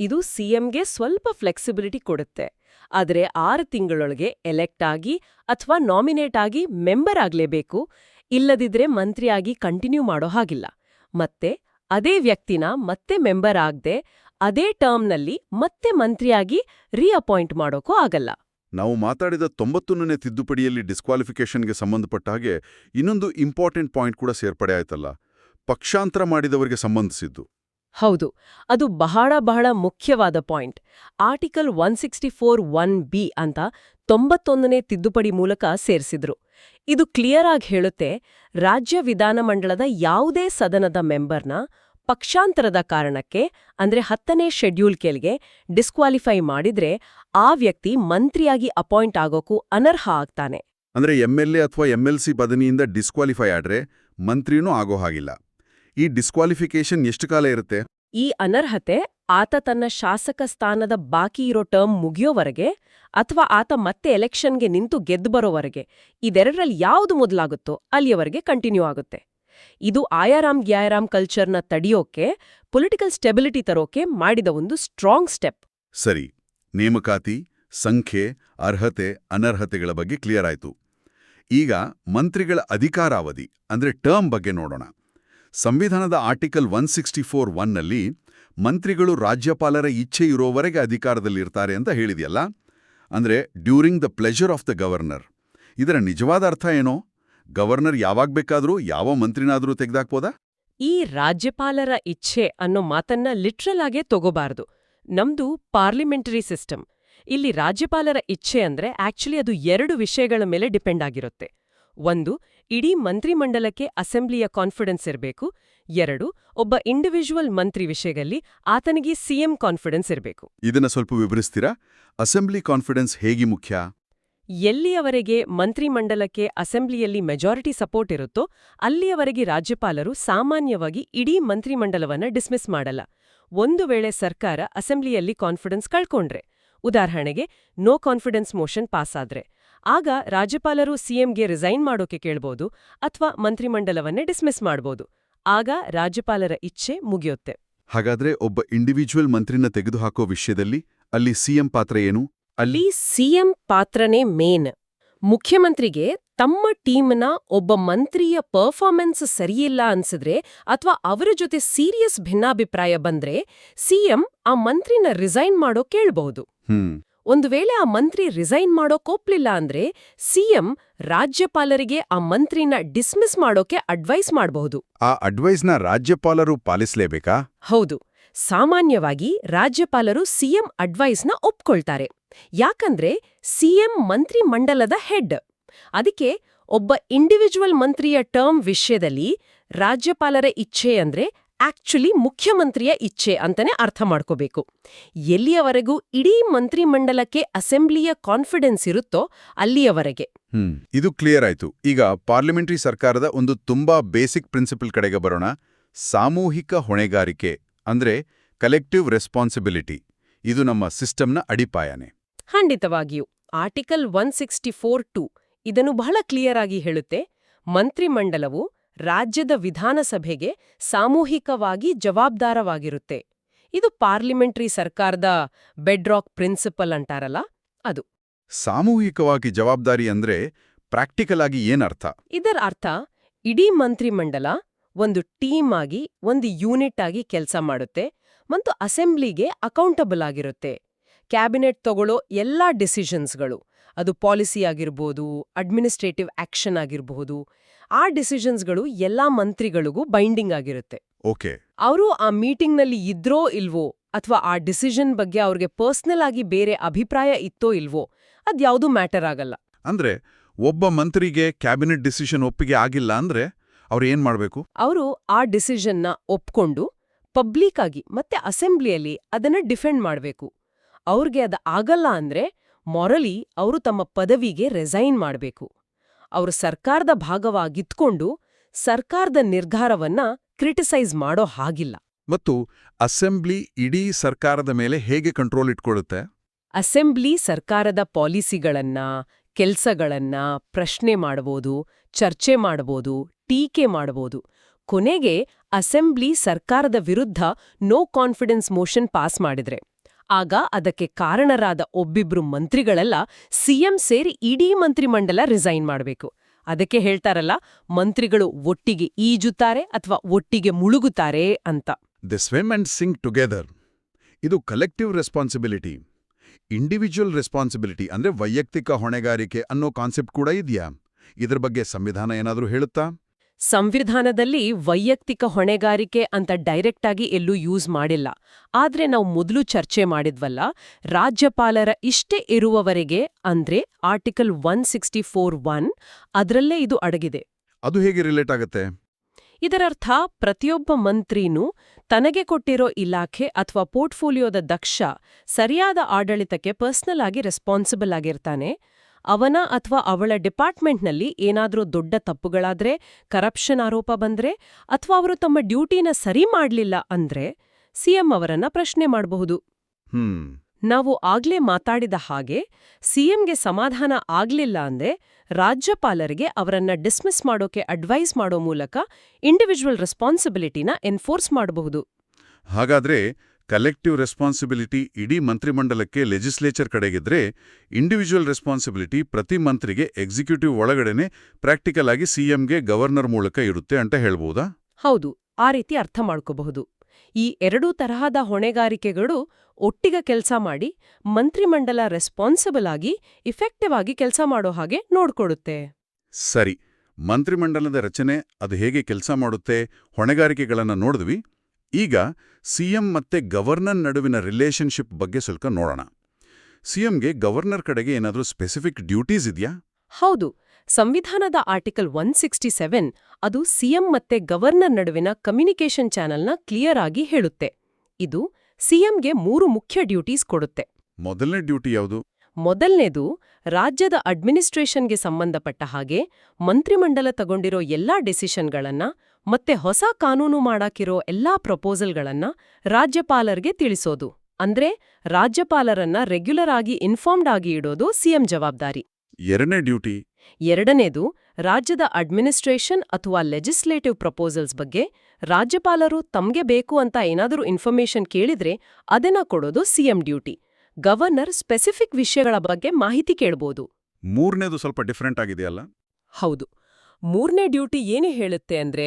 ಇದು ಸಿಎಂಗೆ ಸ್ವಲ್ಪ ಫ್ಲೆಕ್ಸಿಬಿಲಿಟಿ ಕೊಡುತ್ತೆ. ಆದರೆ ಆರು ತಿಂಗಳೊಳಗೆ ಎಲೆಕ್ಟ್ ಆಗಿ ಅಥವಾ ನಾಮಿನೇಟ್ ಆಗಿ ಮೆಂಬರ್ ಆಗಲೇಬೇಕು. ಇಲ್ಲದಿದ್ರೆ ಮಂತ್ರಿಯಾಗಿ ಕಂಟಿನ್ಯೂ ಮಾಡೋ ಹಾಗಿಲ್ಲ. ಮತ್ತೆ ಅದೇ ವ್ಯಕ್ತಿನ ಮತ್ತೆ ಮೆಂಬರ್ ಆಗದೆ ಅದೇ ಟರ್ಮ್ನಲ್ಲಿ ಮತ್ತೆ ಮಂತ್ರಿಯಾಗಿ ರೀಅಪಾಯಿಂಟ್ ಮಾಡೋಕೂ ಆಗಲ್ಲ. ನಾವು ಮಾತಾಡಿದ ತೊಂಬತ್ತೊಂದನೇ ತಿದ್ದುಪಡಿಯಲ್ಲಿ ಡಿಸ್ಕ್ವಾಲಿಫಿಕೇಷನ್ಗೆ ಸಂಬಂಧಪಟ್ಟ ಹಾಗೆ ಇನ್ನೊಂದು ಇಂಪಾರ್ಟೆಂಟ್ ಪಾಯಿಂಟ್ ಕೂಡ ಸೇರ್ಪಡೆ ಆಯ್ತಲ್ಲ ಪಕ್ಷಾಂತರ ಮಾಡಿದವರಿಗೆ ಸಂಬಂಧಿಸಿದ್ದು. ಹೌದು ಅದು ಬಹಳ ಬಹಳ ಮುಖ್ಯವಾದ point. Article one sixty four one B ಅಂತ ತೊಂಬತ್ತೊಂದನೇ ತಿದ್ದುಪಡಿ ಮೂಲಕ ಸೇರಿಸಿದ್ರು. ಇದು ಕ್ಲಿಯರ್ ಆಗಿ ಹೇಳುತ್ತೆ ರಾಜ್ಯ ವಿಧಾನಮಂಡಲದ ಯಾವುದೇ ಸದನದ ಮೆಂಬರ್ನ ಪಕ್ಷಾಂತರದ ಕಾರಣಕ್ಕೆ ಅಂದ್ರೆ ಹತ್ತನೇ ಶೆಡ್ಯೂಲ್ ಕೆಲ್ಗೆ ಡಿಸ್ಕ್ವಾಲಿಫೈ ಮಾಡಿದ್ರೆ ಆ ವ್ಯಕ್ತಿ ಮಂತ್ರಿಯಾಗಿ ಅಪಾಯಿಂಟ್ ಆಗೋಕ್ಕೂ ಅನರ್ಹ ಆಗ್ತಾನೆ. ಅಂದ್ರೆ ಎಂಎಲ್ಎ ಅಥವಾ ಎಂಎಲ್ಸಿ ಪದನಿಯಿಂದ ಡಿಸ್ಕ್ವಾಲಿಫೈ ಆದ್ರೆ ಮಂತ್ರಿನೂ ಆಗೋ ಹಾಗಿಲ್ಲ. ಈ ಡಿಸ್ಕ್ವಾಲಿಫಿಕೇಶನ್ ಎಷ್ಟು ಕಾಲ ಇರುತ್ತೆ? ಈ ಅನರ್ಹತೆ ಆತ ತನ್ನ ಶಾಸಕ ಸ್ಥಾನದ ಬಾಕಿ ಇರೋ ಟರ್ಮ್ ಮುಗಿಯೋವರೆಗೆ ಅಥವಾ ಆತ ಮತ್ತೆ ಎಲೆಕ್ಷನ್ಗೆ ನಿಂತು ಗೆದ್ದು ಬರೋವರೆಗೆ ಇದೆರಡರಲ್ಲಿ ಯಾವುದು ಮೊದಲಾಗುತ್ತೋ ಅಲ್ಲಿಯವರೆಗೆ ಕಂಟಿನ್ಯೂ ಆಗುತ್ತೆ. ಇದು ಆಯಾರಾಮ್ ಗ್ಯಾಯರಾಮ್ ಕಲ್ಚರ್ನ ತಡೆಯೋಕೆ, ಪೊಲಿಟಿಕಲ್ ಸ್ಟೆಬಿಲಿಟಿ ತರೋಕೆ ಮಾಡಿದ ಒಂದು ಸ್ಟ್ರಾಂಗ್ ಸ್ಟೆಪ್. ಸರಿ, ನೇಮಕಾತಿ, ಸಂಖ್ಯೆ, ಅರ್ಹತೆ, ಅನರ್ಹತೆಗಳ ಬಗ್ಗೆ ಕ್ಲಿಯರ್ ಆಯಿತು. ಈಗ ಮಂತ್ರಿಗಳ ಅಧಿಕಾರಾವಧಿ, ಅಂದ್ರೆ ಟರ್ಮ್ ಬಗ್ಗೆ ನೋಡೋಣ. ಸಂವಿಧಾನದ ಆರ್ಟಿಕಲ್ ಒನ್ ಸಿಕ್ಸ್ಟಿ ಫೋರ್ ಒನ್ನಲ್ಲಿ ಮಂತ್ರಿಗಳು ರಾಜ್ಯಪಾಲರ ಇಚ್ಛೆ ಇರೋವರೆಗೆ ಅಧಿಕಾರದಲ್ಲಿರ್ತಾರೆ ಅಂತ ಹೇಳಿದೆಯಲ್ಲ? ಅಂದ್ರೆ during the pleasure of the governor. ಇದರ ನಿಜವಾದ ಅರ್ಥ ಏನೋ? ಗವರ್ನರ್ ಯಾವಾಗ ಬೇಕಾದರೂ ಯಾವ ಮಂತ್ರಿನಾದರೂ ತೆಗೆದಾಕ್ಬೋದಾ? ಈ ರಾಜ್ಯಪಾಲರ ಇಚ್ಛೆ ಅನ್ನೋ ಮಾತನ್ನ ಲಿಟ್ರಲ್ ಆಗೇ ತಗೋಬಾರ್ದು. ನಮ್ದು ಪಾರ್ಲಿಮೆಂಟರಿ ಸಿಸ್ಟಮ್ ಇಲ್ಲಿ ರಾಜ್ಯಪಾಲರ ಇಚ್ಛೆ ಅಂದ್ರೆ ಆಕ್ಚುಲಿ ಅದು ಎರಡು ವಿಷಯಗಳ ಮೇಲೆ ಡಿಪೆಂಡ್ ಆಗಿರುತ್ತೆ. ಒಂದು ಇಡೀ ಮಂತ್ರಿಮಂಡಲಕ್ಕೆ ಅಸೆಂಬ್ಲಿಯ ಕಾನ್ಫಿಡೆನ್ಸ್ ಇರಬೇಕು. ಎರಡು ಒಬ್ಬ ಇಂಡಿವಿಜುವಲ್ ಮಂತ್ರಿ ವಿಷಯದಲ್ಲಿ ಆತನಿಗೆ ಸಿಎಂ ಕಾನ್ಫಿಡೆನ್ಸ್ ಇರಬೇಕು. ಇದನ್ನ ಸ್ವಲ್ಪ ವಿವರಿಸ್ತೀರಾ? ಅಸೆಂಬ್ಲಿ ಕಾನ್ಫಿಡೆನ್ಸ್ ಹೇಗೆ ಮುಖ್ಯ? ಎಲ್ಲಿಯವರೆಗೆ ಮಂತ್ರಿಮಂಡಲಕ್ಕೆ ಅಸೆಂಬ್ಲಿಯಲ್ಲಿ ಮೆಜಾರಿಟಿ ಸಪೋರ್ಟ್ ಇರುತ್ತೋ ಅಲ್ಲಿಯವರೆಗೆ ರಾಜ್ಯಪಾಲರು ಸಾಮಾನ್ಯವಾಗಿ ಇಡೀ ಮಂತ್ರಿಮಂಡಲವನ್ನ ಡಿಸ್ಮಿಸ್ ಮಾಡಲ್ಲ. ಒಂದು ವೇಳೆ ಸರ್ಕಾರ ಅಸೆಂಬ್ಲಿಯಲ್ಲಿ ಕಾನ್ಫಿಡೆನ್ಸ್ ಕಳ್ಕೊಂಡ್ರೆ ಉದಾಹರಣೆಗೆ ನೋ ಕಾನ್ಫಿಡೆನ್ಸ್ ಮೋಷನ್ ಪಾಸ್ ಆದ್ರೆ ಆಗ ರಾಜ್ಯಪಾಲರು ಸಿಎಂಗೆ ರಿಸೈನ್ ಮಾಡೋಕೆ ಕೇಳ್ಬೋದು ಅಥವಾ ಮಂತ್ರಿಮಂಡಲವನ್ನೇ ಡಿಸ್ಮಿಸ್ ಮಾಡ್ಬೋದು. ಆಗ ರಾಜ್ಯಪಾಲರ ಇಚ್ಛೆ ಮುಗಿಯುತ್ತೆ. ಹಾಗಾದ್ರೆ ಒಬ್ಬ ಇಂಡಿವಿಜುವಲ್ ಮಂತ್ರಿನ ತೆಗೆದುಹಾಕೋ ವಿಷಯದಲ್ಲಿ ಅಲ್ಲಿ ಸಿಎಂ ಪಾತ್ರ ಏನು? ಅಲ್ಲಿ ಸಿಎಂ ಪಾತ್ರನೇ ಮೇನ್. ಮುಖ್ಯಮಂತ್ರಿಗೆ ತಮ್ಮ ಟೀಮ್ನ ಒಬ್ಬ ಮಂತ್ರಿಯ ಪರ್ಫಾರ್ಮೆನ್ಸ್ ಸರಿಯಿಲ್ಲ ಅನ್ಸಿದ್ರೆ ಅಥವಾ ಅವರ ಜೊತೆ ಸೀರಿಯಸ್ ಭಿನ್ನಾಭಿಪ್ರಾಯ ಬಂದ್ರೆ ಸಿಎಂ ಆ ಮಂತ್ರಿನ ರಿಸೈನ್ ಮಾಡೋ ಕೇಳ್ಬಹುದು ಒಂದು ವೇಳೆ ಆ ಮಂತ್ರಿ ರಿಸೈನ್ ಮಾಡೋಕೋಪ್ಲಿಲ್ಲ ಅಂದ್ರೆ ಸಿಎಂ ರಾಜ್ಯಪಾಲರಿಗೆ ಆ ಮಂತ್ರಿನ ಡಿಸ್ಮಿಸ್ ಮಾಡೋಕೆ ಅಡ್ವೈಸ್ ಮಾಡಬಹುದು. ಆ ಅಡ್ವೈಸ್ನ ರಾಜ್ಯಪಾಲರು ಪಾಲಿಸಲೇಬೇಕಾ? ಹೌದು. ಸಾಮಾನ್ಯವಾಗಿ ರಾಜ್ಯಪಾಲರು ಸಿಎಂ ಅಡ್ವೈಸ್ನ ಒಪ್ಕೊಳ್ತಾರೆ. ಯಾಕಂದ್ರೆ ಸಿಎಂ ಮಂತ್ರಿ ಮಂಡಲದ ಹೆಡ್. ಅದಕ್ಕೆ ಒಬ್ಬ ಇಂಡಿವಿಜುವಲ್ ಮಂತ್ರಿಯ ಟರ್ಮ್ ವಿಷಯದಲ್ಲಿ ರಾಜ್ಯಪಾಲರ ಇಚ್ಛೆ ಅಂದ್ರೆ ಆಕ್ಚುಲಿ ಮುಖ್ಯಮಂತ್ರಿಯ ಇಚ್ಛೆ ಅಂತಾನೆ ಅರ್ಥ ಮಾಡ್ಕೋಬೇಕು. ಎಲ್ಲಿಯವರೆಗೂ ಇಡೀ ಮಂತ್ರಿಮಂಡಲಕ್ಕೆ ಅಸೆಂಬ್ಲಿಯ ಕಾನ್ಫಿಡೆನ್ಸ್ ಇರುತ್ತೋ ಅಲ್ಲಿಯವರೆಗೆ. ಇದು ಕ್ಲಿಯರ್ ಆಯ್ತು. ಈಗ ಪಾರ್ಲಿಮೆಂಟರಿ ಸರ್ಕಾರದ ಒಂದು ತುಂಬಾ ಬೇಸಿಕ್ ಪ್ರಿನ್ಸಿಪಲ್ ಕಡೆಗೆ ಬರೋಣ. ಸಾಮೂಹಿಕ ಹೊಣೆಗಾರಿಕೆ ಅಂದ್ರೆ ಕಲೆಕ್ಟಿವ್ ರೆಸ್ಪಾನ್ಸಿಬಿಲಿಟಿ. ಇದು ನಮ್ಮ ಸಿಸ್ಟಮ್ನ ಅಡಿಪಾಯನೆ. ಖಂಡಿತವಾಗಿಯೂ. Article one sixty four two ಇದನ್ನು ಬಹಳ ಕ್ಲಿಯರ್ ಆಗಿ ಹೇಳುತ್ತೆ. ಮಂತ್ರಿಮಂಡಲವು ರಾಜ್ಯದ ವಿಧಾನಸಭೆಗೆ ಸಾಮೂಹಿಕವಾಗಿ ಜವಾಬ್ದಾರವಾಗಿರುತ್ತೆ. ಇದು ಪಾರ್ಲಿಮೆಂಟರಿ ಸರ್ಕಾರದ ಬೆಡ್ರಾಕ್ ಪ್ರಿನ್ಸಿಪಲ್ ಅಂಟಾರಲ್ಲ ಅದು. ಸಾಮೂಹಿಕವಾಗಿ ಜವಾಬ್ದಾರಿ ಅಂದ್ರೆ ಪ್ರಾಕ್ಟಿಕಲ್ ಆಗಿ ಏನರ್ಥ? ಇದರ ಅರ್ಥ ಇಡೀ ಮಂತ್ರಿಮಂಡಲ ಒಂದು ಟೀಮ್ ಆಗಿ ಒಂದು ಯೂನಿಟ್ ಆಗಿ ಕೆಲಸ ಮಾಡುತ್ತೆ ಮತ್ತು ಅಸೆಂಬ್ಲಿಗೆ ಅಕೌಂಟಬಲ್ ಆಗಿರುತ್ತೆ. ಕ್ಯಾಬಿನೆಟ್ ತಗೊಳ್ಳೋ ಎಲ್ಲಾ ಡಿಸಿಷನ್ಸ್ಗಳು ಅದು ಪಾಲಿಸಿ ಆಗಿರ್ಬೋದು ಅಡ್ಮಿನಿಸ್ಟ್ರೇಟಿವ್ ಆಕ್ಷನ್ ಆಗಿರಬಹುದು ಆ ಡಿಸಿಷನ್ಸ್ಗಳು ಎಲ್ಲಾ ಮಂತ್ರಿಗಳಿಗೂ ಬೈಂಡಿಂಗ್ ಆಗಿರುತ್ತೆ. ಓಕೆ. ಅವರು ಆ ಮೀಟಿಂಗ್ನಲ್ಲಿ ಇದ್ರೋ ಇಲ್ವೋ ಅಥವಾ ಆ ಡಿಸಿಷನ್ ಬಗ್ಗೆ ಅವ್ರಿಗೆ ಪರ್ಸನಲ್ ಆಗಿ ಬೇರೆ ಅಭಿಪ್ರಾಯ ಇತ್ತೋ ಇಲ್ವೋ ಅದ್ಯಾವುದೂ ಮ್ಯಾಟರ್ ಆಗಲ್ಲ. ಅಂದ್ರೆ ಒಬ್ಬ ಮಂತ್ರಿಗೆ ಕ್ಯಾಬಿನೆಟ್ ಡಿಸಿಷನ್ ಒಪ್ಪಿಗೆ ಆಗಿಲ್ಲ ಅಂದ್ರೆ ಅವ್ರು ಏನ್ ಮಾಡಬೇಕು? ಅವರು ಆ ಡಿಸಿಷನ್ನ ಒಪ್ಕೊಂಡು ಪಬ್ಲಿಕ್ ಆಗಿ ಮತ್ತೆ ಅಸೆಂಬ್ಲಿಯಲ್ಲಿ ಅದನ್ನ ಡಿಫೆಂಡ್ ಮಾಡಬೇಕು. ಅವ್ರಿಗೆ ಅದು ಆಗಲ್ಲ ಅಂದ್ರೆ ಮೊರಲಿ ಅವರು ತಮ್ಮ ಪದವಿಗೆ ರೆಸೈನ್ ಮಾಡಬೇಕು. ಅವರು ಸರ್ಕಾರದ ಭಾಗವಾಗಿದ್ಕೊಂಡು ಸರ್ಕಾರದ ನಿರ್ಧಾರವನ್ನ ಕ್ರಿಟಿಸೈಸ್ ಮಾಡೋ ಹಾಗಿಲ್ಲ. ಮತ್ತು ಅಸೆಂಬ್ಲಿ ಇಡೀ ಸರ್ಕಾರದ ಮೇಲೆ ಹೇಗೆ ಕಂಟ್ರೋಲ್ ಇಟ್ಕೊಳ್ಳುತ್ತೆ? ಅಸೆಂಬ್ಲಿ ಸರ್ಕಾರದ ಪಾಲಿಸಿಗಳನ್ನ ಕೆಲ್ಸಗಳನ್ನ ಪ್ರಶ್ನೆ ಮಾಡಬಹುದು ಚರ್ಚೆ ಮಾಡಬಹುದು ಟೀಕೆ ಮಾಡಬಹುದು ಕೊನೆಗೆ ಅಸೆಂಬ್ಲಿ ಸರ್ಕಾರದ ವಿರುದ್ಧ ನೋ ಕಾನ್ಫಿಡೆನ್ಸ್ ಮೋಷನ್ ಪಾಸ್ ಮಾಡಿದ್ರೆ. ಆಗ ಅದಕ್ಕೆ ಕಾರಣರಾದ ಒಬ್ಬಿಬ್ರು ಮಂತ್ರಿಗಳೆಲ್ಲ ಸಿಎಂ ಸೇರಿ ಇಡೀ ಮಂತ್ರಿಮಂಡಲ ರಿಸೈನ್ ಮಾಡಬೇಕು. ಅದಕ್ಕೆ ಹೇಳ್ತಾರಲ್ಲ, ಮಂತ್ರಿಗಳು ಒಟ್ಟಿಗೆ ಈಜುತ್ತಾರೆ ಅಥವಾ ಒಟ್ಟಿಗೆ ಮುಳುಗುತ್ತಾರೆ ಅಂತ. They swim and sink together ಇದು ಕಲೆಕ್ಟಿವ್ ರೆಸ್ಪಾನ್ಸಿಬಿಲಿಟಿ ಇಂಡಿವಿಜುವಲ್ ರೆಸ್ಪಾನ್ಸಿಬಿಲಿಟಿ ಅಂದ್ರೆ ವೈಯಕ್ತಿಕ ಹೊಣೆಗಾರಿಕೆ ಅನ್ನೋ ಕಾನ್ಸೆಪ್ಟ್ ಕೂಡ ಇದೆಯಾ? ಇದರ ಬಗ್ಗೆ ಸಂವಿಧಾನ ಏನಾದರೂ ಹೇಳುತ್ತಾ? ಸಂವಿಧಾನದಲ್ಲಿ ವೈಯಕ್ತಿಕ ಹೊಣೆಗಾರಿಕೆ ಅಂತ ಡೈರೆಕ್ಟ್ ಆಗಿ ಎಲ್ಲೂ ಯೂಸ್ ಮಾಡಿಲ್ಲ. ಆದ್ರೆ ನಾವು ಮೊದಲು ಚರ್ಚೆ ಮಾಡಿದ್ವಲ್ಲ ರಾಜ್ಯಪಾಲರ ಇಷ್ಟೇ ಇರುವವರೆಗೆ ಅಂದ್ರೆ article one sixty four one ಅದರಲ್ಲೇ ಇದು ಅಡಗಿದೆ. ಅದು ಹೇಗೆ ರಿಲೇಟ್ ಆಗುತ್ತೆ? ಇದರರ್ಥ ಪ್ರತಿಯೊಬ್ಬ ಮಂತ್ರಿನೂ ತನಗೆ ಕೊಟ್ಟಿರೋ ಇಲಾಖೆ ಅಥವಾ ಪೋರ್ಟ್ಫೋಲಿಯೋದ ದಕ್ಷ ಸರಿಯಾದ ಆಡಳಿತಕ್ಕೆ ಪರ್ಸನಲ್ ಆಗಿ ರೆಸ್ಪಾನ್ಸಿಬಲ್ ಆಗಿರ್ತಾನೆ. ಅವನ ಅಥವಾ ಅವಳ ಡಿಪಾರ್ಟ್ಮೆಂಟ್ನಲ್ಲಿ ಏನಾದರೂ ದೊಡ್ಡ ತಪ್ಪುಗಳಾದ್ರೆ ಕರಪ್ಷನ್ ಆರೋಪ ಬಂದ್ರೆ ಅಥವಾ ಅವರು ತಮ್ಮ ಡ್ಯೂಟಿನ ಸರಿ ಮಾಡಲಿಲ್ಲ ಅಂದ್ರೆ ಸಿಎಂ ಅವರನ್ನ ಪ್ರಶ್ನೆ ಮಾಡಬಹುದು. ಹ್ಮ್. ನಾವು ಆಗ್ಲೇ ಮಾತಾಡಿದ ಹಾಗೆ ಸಿಎಂಗೆ ಸಮಾಧಾನ ಆಗ್ಲಿಲ್ಲ ಅಂದ್ರೆ ರಾಜ್ಯಪಾಲರಿಗೆ ಅವರನ್ನ ಡಿಸ್ಮಿಸ್ ಮಾಡೋಕೆ ಅಡ್ವೈಸ್ ಮಾಡೋ ಮೂಲಕ ಇಂಡಿವಿಜುವಲ್ ರೆಸ್ಪಾನ್ಸಿಬಿಲಿಟಿನ ಎನ್ಫೋರ್ಸ್ ಮಾಡಬಹುದು. ಹಾಗಾದ್ರೆ ಕಲೆಕ್ಟಿವ್ ರೆಸ್ಪಾನ್ಸಿಬಿಲಿಟಿ ಇಡೀ ಮಂತ್ರಿಮಂಡಲಕ್ಕೆ ಲೆಜಿಸ್ಲೇಚರ್ ಕಡೆಗಿದ್ರೆ ಇಂಡಿವಿಜುವಲ್ ರೆಸ್ಪಾನ್ಸಿಬಿಲಿಟಿ ಪ್ರತಿ ಮಂತ್ರಿಗೆ ಎಕ್ಸಿಕ್ಯೂಟಿವ್ ಒಳಗಡೆನೆ ಪ್ರಾಕ್ಟಿಕಲ್ ಆಗಿ ಸಿಎಂಗೆ ಗವರ್ನರ್ ಮೂಲಕ ಇರುತ್ತೆ ಅಂತ ಹೇಳ್ಬೋದಾ? ಹೌದು ಆ ರೀತಿ ಅರ್ಥ ಮಾಡ್ಕೋಬಹುದು. ಈ ಎರಡೂ ತರಹದ ಹೊಣೆಗಾರಿಕೆಗಳು ಒಟ್ಟಿಗೆ ಕೆಲಸ ಮಾಡಿ ಮಂತ್ರಿಮಂಡಲ ರೆಸ್ಪಾನ್ಸಿಬಲ್ ಆಗಿ ಇಫೆಕ್ಟಿವ್ ಆಗಿ ಕೆಲಸ ಮಾಡೋ ಹಾಗೆ ನೋಡ್ಕೊಡುತ್ತೆ ಸರಿ ಮಂತ್ರಿಮಂಡಲದ ರಚನೆ ಅದು ಹೇಗೆ ಕೆಲಸ ಮಾಡುತ್ತೆ ಹೊಣೆಗಾರಿಕೆಗಳನ್ನು ನೋಡಿದ್ವಿ. ಈಗ ಸಿಎಂ ಮತ್ತೆ ಗವರ್ನರ್ ನಡುವಿನ ರಿಲೇಷನ್ಶಿಪ್ ಬಗ್ಗೆ ಸ್ವಲ್ಪ ನೋಡೋಣ. ಸಿಎಂಗೆ ಗವರ್ನರ್ ಕಡೆಗೆ ಏನಾದರೂ ಸ್ಪೆಸಿಫಿಕ್ ಡ್ಯೂಟೀಸ್ ಇದೆಯಾ? ಹೌದು. ಸಂವಿಧಾನದ ಆರ್ಟಿಕಲ್ ಒನ್ ಸಿಕ್ಸ್ಟಿ ಸೆವೆನ್ ಅದು ಸಿಎಂ ಮತ್ತೆ ಗವರ್ನರ್ ನಡುವಿನ ಕಮ್ಯುನಿಕೇಷನ್ ಚಾನೆಲ್ನ ಕ್ಲಿಯರ್ ಆಗಿ ಹೇಳುತ್ತೆ. ಇದು ಸಿಎಂಗೆ ಮೂರು ಮುಖ್ಯ ಡ್ಯೂಟೀಸ್ ಕೊಡುತ್ತೆ. ಮೊದಲನೇ ಡ್ಯೂಟಿ ಯಾವುದು? ಮೊದಲನೇದು ರಾಜ್ಯದ ಅಡ್ಮಿನಿಸ್ಟ್ರೇಷನ್ಗೆ ಸಂಬಂಧಪಟ್ಟ ಹಾಗೆ ಮಂತ್ರಿಮಂಡಲ ತಗೊಂಡಿರೋ ಎಲ್ಲಾ ಡಿಸಿಷನ್ಗಳನ್ನ ಮತ್ತೆ ಹೊಸ ಕಾನೂನು ಮಾಡಾಕಿರೋ ಎಲ್ಲಾ ಪ್ರಪೋಸಲ್ಗಳನ್ನ ರಾಜ್ಯಪಾಲರ್ಗೆ ತಿಳಿಸೋದು. ಅಂದ್ರೆ ರಾಜ್ಯಪಾಲರನ್ನ ರೆಗ್ಯುಲರ್ ಆಗಿ ಇನ್ಫಾರ್ಮ್ಡ್ ಆಗಿ ಇಡೋದು ಸಿಎಂ ಜವಾಬ್ದಾರಿ. ಎರಡನೇ ಡ್ಯೂಟಿ. ಎರಡನೇದು ರಾಜ್ಯದ ಅಡ್ಮಿನಿಸ್ಟ್ರೇಷನ್ ಅಥವಾ ಲೆಜಿಸ್ಲೇಟಿವ್ ಪ್ರಪೋಸಲ್ಸ್ ಬಗ್ಗೆ ರಾಜ್ಯಪಾಲರು ತಮ್ಗೆ ಬೇಕು ಅಂತ ಏನಾದರೂ ಇನ್ಫಾರ್ಮೇಷನ್ ಕೇಳಿದ್ರೆ ಅದನ್ನ ಕೊಡೋದು ಸಿಎಂ ಡ್ಯೂಟಿ. ಗವರ್ನರ್ ಸ್ಪೆಸಿಫಿಕ್ ವಿಷಯಗಳ ಬಗ್ಗೆ ಮಾಹಿತಿ ಕೇಳಬಹುದು ಮೂರನೇದು ಸ್ವಲ್ಪ ಡಿಫರೆಂಟ್ ಆಗಿದೆಯಲ್ಲ? ಹೌದು. ಮೂರನೇ ಡ್ಯೂಟಿ ಏನು ಹೇಳುತ್ತೆ ಅಂದ್ರೆ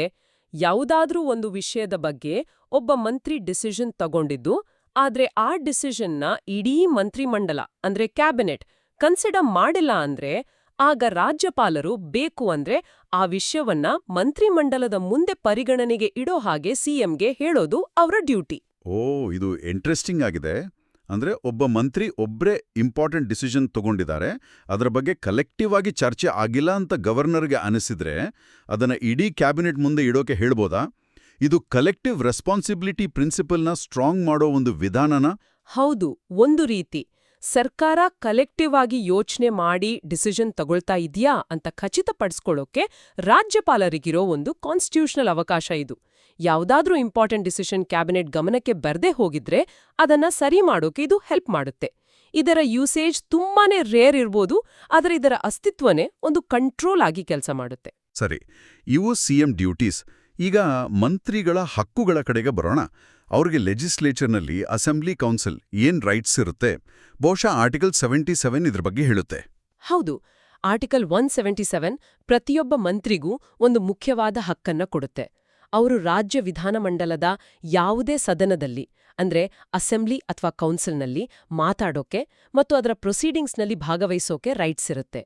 ಯಾವುದಾದ್ರೂ ಒಂದು ವಿಷಯದ ಬಗ್ಗೆ ಒಬ್ಬ ಮಂತ್ರಿ ಡಿಸಿಷನ್ ತಗೊಂಡಿದ್ದು ಆದ್ರೆ ಆ ಡಿಸಿಷನ್ನ ಇಡೀ ಮಂತ್ರಿಮಂಡಲ ಅಂದ್ರೆ ಕ್ಯಾಬಿನೆಟ್ ಕನ್ಸಿಡರ್ ಮಾಡಿಲ್ಲ ಅಂದ್ರೆ ಆಗ ರಾಜ್ಯಪಾಲರು ಬೇಕು ಅಂದ್ರೆ ಆ ವಿಷಯವನ್ನ ಮಂತ್ರಿಮಂಡಲದ ಮುಂದೆ ಪರಿಗಣನೆಗೆ ಇಡೋ ಹಾಗೆ ಸಿಎಂಗೆ ಹೇಳೋದು ಅವರ ಡ್ಯೂಟಿ. ಓ ಇದು ಇಂಟ್ರೆಸ್ಟಿಂಗ್ ಆಗಿದೆ. ಅಂದ್ರೆ ಒಬ್ಬ ಮಂತ್ರಿ ಒಬ್ಬರೇ ಇಂಪಾರ್ಟೆಂಟ್ ಡಿಸಿಷನ್ ತಗೊಂಡಿದ್ದಾರೆ. ಅದರ ಬಗ್ಗೆ ಕಲೆಕ್ಟಿವ್ ಆಗಿ ಚರ್ಚೆ ಆಗಿಲ್ಲ ಅಂತ ಗವರ್ನರ್ಗೆ ಅನಿಸಿದ್ರೆ ಅದನ್ನ ಇಡೀ ಕ್ಯಾಬಿನೆಟ್ ಮುಂದೆ ಇಡೋಕೆ ಹೇಳ್ಬೋದಾ? ಇದು ಕಲೆಕ್ಟಿವ್ ರೆಸ್ಪಾನ್ಸಿಬಿಲಿಟಿ ಪ್ರಿನ್ಸಿಪಲ್ನ ಸ್ಟ್ರಾಂಗ್ ಮಾಡೋ ಒಂದು ವಿಧಾನನ? ಹೌದು, ಒಂದು ರೀತಿ. ಸರ್ಕಾರ ಕಲೆಕ್ಟಿವ್ ಆಗಿ ಯೋಚನೆ ಮಾಡಿ ಡಿಸಿಷನ್ ತಗೊಳ್ತಾ ಇದೆಯಾ ಅಂತ ಖಚಿತಪಡಿಸ್ಕೊಳ್ಳೋಕೆ ರಾಜ್ಯಪಾಲರಿಗಿರೋ ಒಂದು ಕಾನ್ಸ್ಟಿಟ್ಯೂಷನಲ್ ಅವಕಾಶ ಇದು. ಯಾವುದಾದ್ರೂ ಇಂಪಾರ್ಟೆಂಟ್ ಡಿಸಿಷನ್ ಕ್ಯಾಬಿನೆಟ್ ಗಮನಕ್ಕೆ ಬರ್ದೇ ಹೋಗಿದ್ರೆ ಅದನ್ನ ಸರಿ ಮಾಡೋಕೆ ಇದು ಹೆಲ್ಪ್ ಮಾಡುತ್ತೆ. ಇದರ ಯೂಸೇಜ್ ತುಂಬಾನೇ ರೇರ್ ಇರ್ಬೋದು ಆದರೆ ಇದರ ಅಸ್ತಿತ್ವನೇ ಒಂದು ಕಂಟ್ರೋಲ್ ಆಗಿ ಕೆಲಸ ಮಾಡುತ್ತೆ. ಸರಿ ಇವು ಸಿಎಂ ಡ್ಯೂಟೀಸ್ ಈಗ ಮಂತ್ರಿಗಳ ಹಕ್ಕುಗಳ ಕಡೆಗೆ ಬರೋಣ. ಅವ್ರಿಗೆ ಲೆಜಿಸ್ಲೇಚರ್ನಲ್ಲಿ ಅಸೆಂಬ್ಲಿ ಕೌನ್ಸಿಲ್ ಏನ್ ರೈಟ್ಸ್ ಇರುತ್ತೆ? ಬಹುಶಃ ಆರ್ಟಿಕಲ್ ಸೆವೆಂಟಿ ಸೆವೆನ್ ಇದ್ರ ಬಗ್ಗೆ ಹೇಳುತ್ತೆ. ಹೌದು ಆರ್ಟಿಕಲ್ ಒನ್ ಸೆವೆಂಟಿ ಸೆವೆನ್ ಪ್ರತಿಯೊಬ್ಬ ಮಂತ್ರಿಗೂ ಒಂದು ಮುಖ್ಯವಾದ ಹಕ್ಕನ್ನ ಕೊಡುತ್ತೆ. ಅವರು ರಾಜ್ಯ ವಿಧಾನಮಂಡಲದ ಯಾವುದೇ ಸದನದಲ್ಲಿ, ಅಂದ್ರೆ ಅಸೆಂಬ್ಲಿ ಅಥವಾ ಕೌನ್ಸಿಲ್ನಲ್ಲಿ ಮಾತಾಡೋಕೆ ಮತ್ತು ಅದರ ಪ್ರೊಸೀಡಿಂಗ್ಸ್ನಲ್ಲಿ ಭಾಗವಹಿಸೋಕೆ ರೈಟ್ಸ್ ಇರುತ್ತೆ.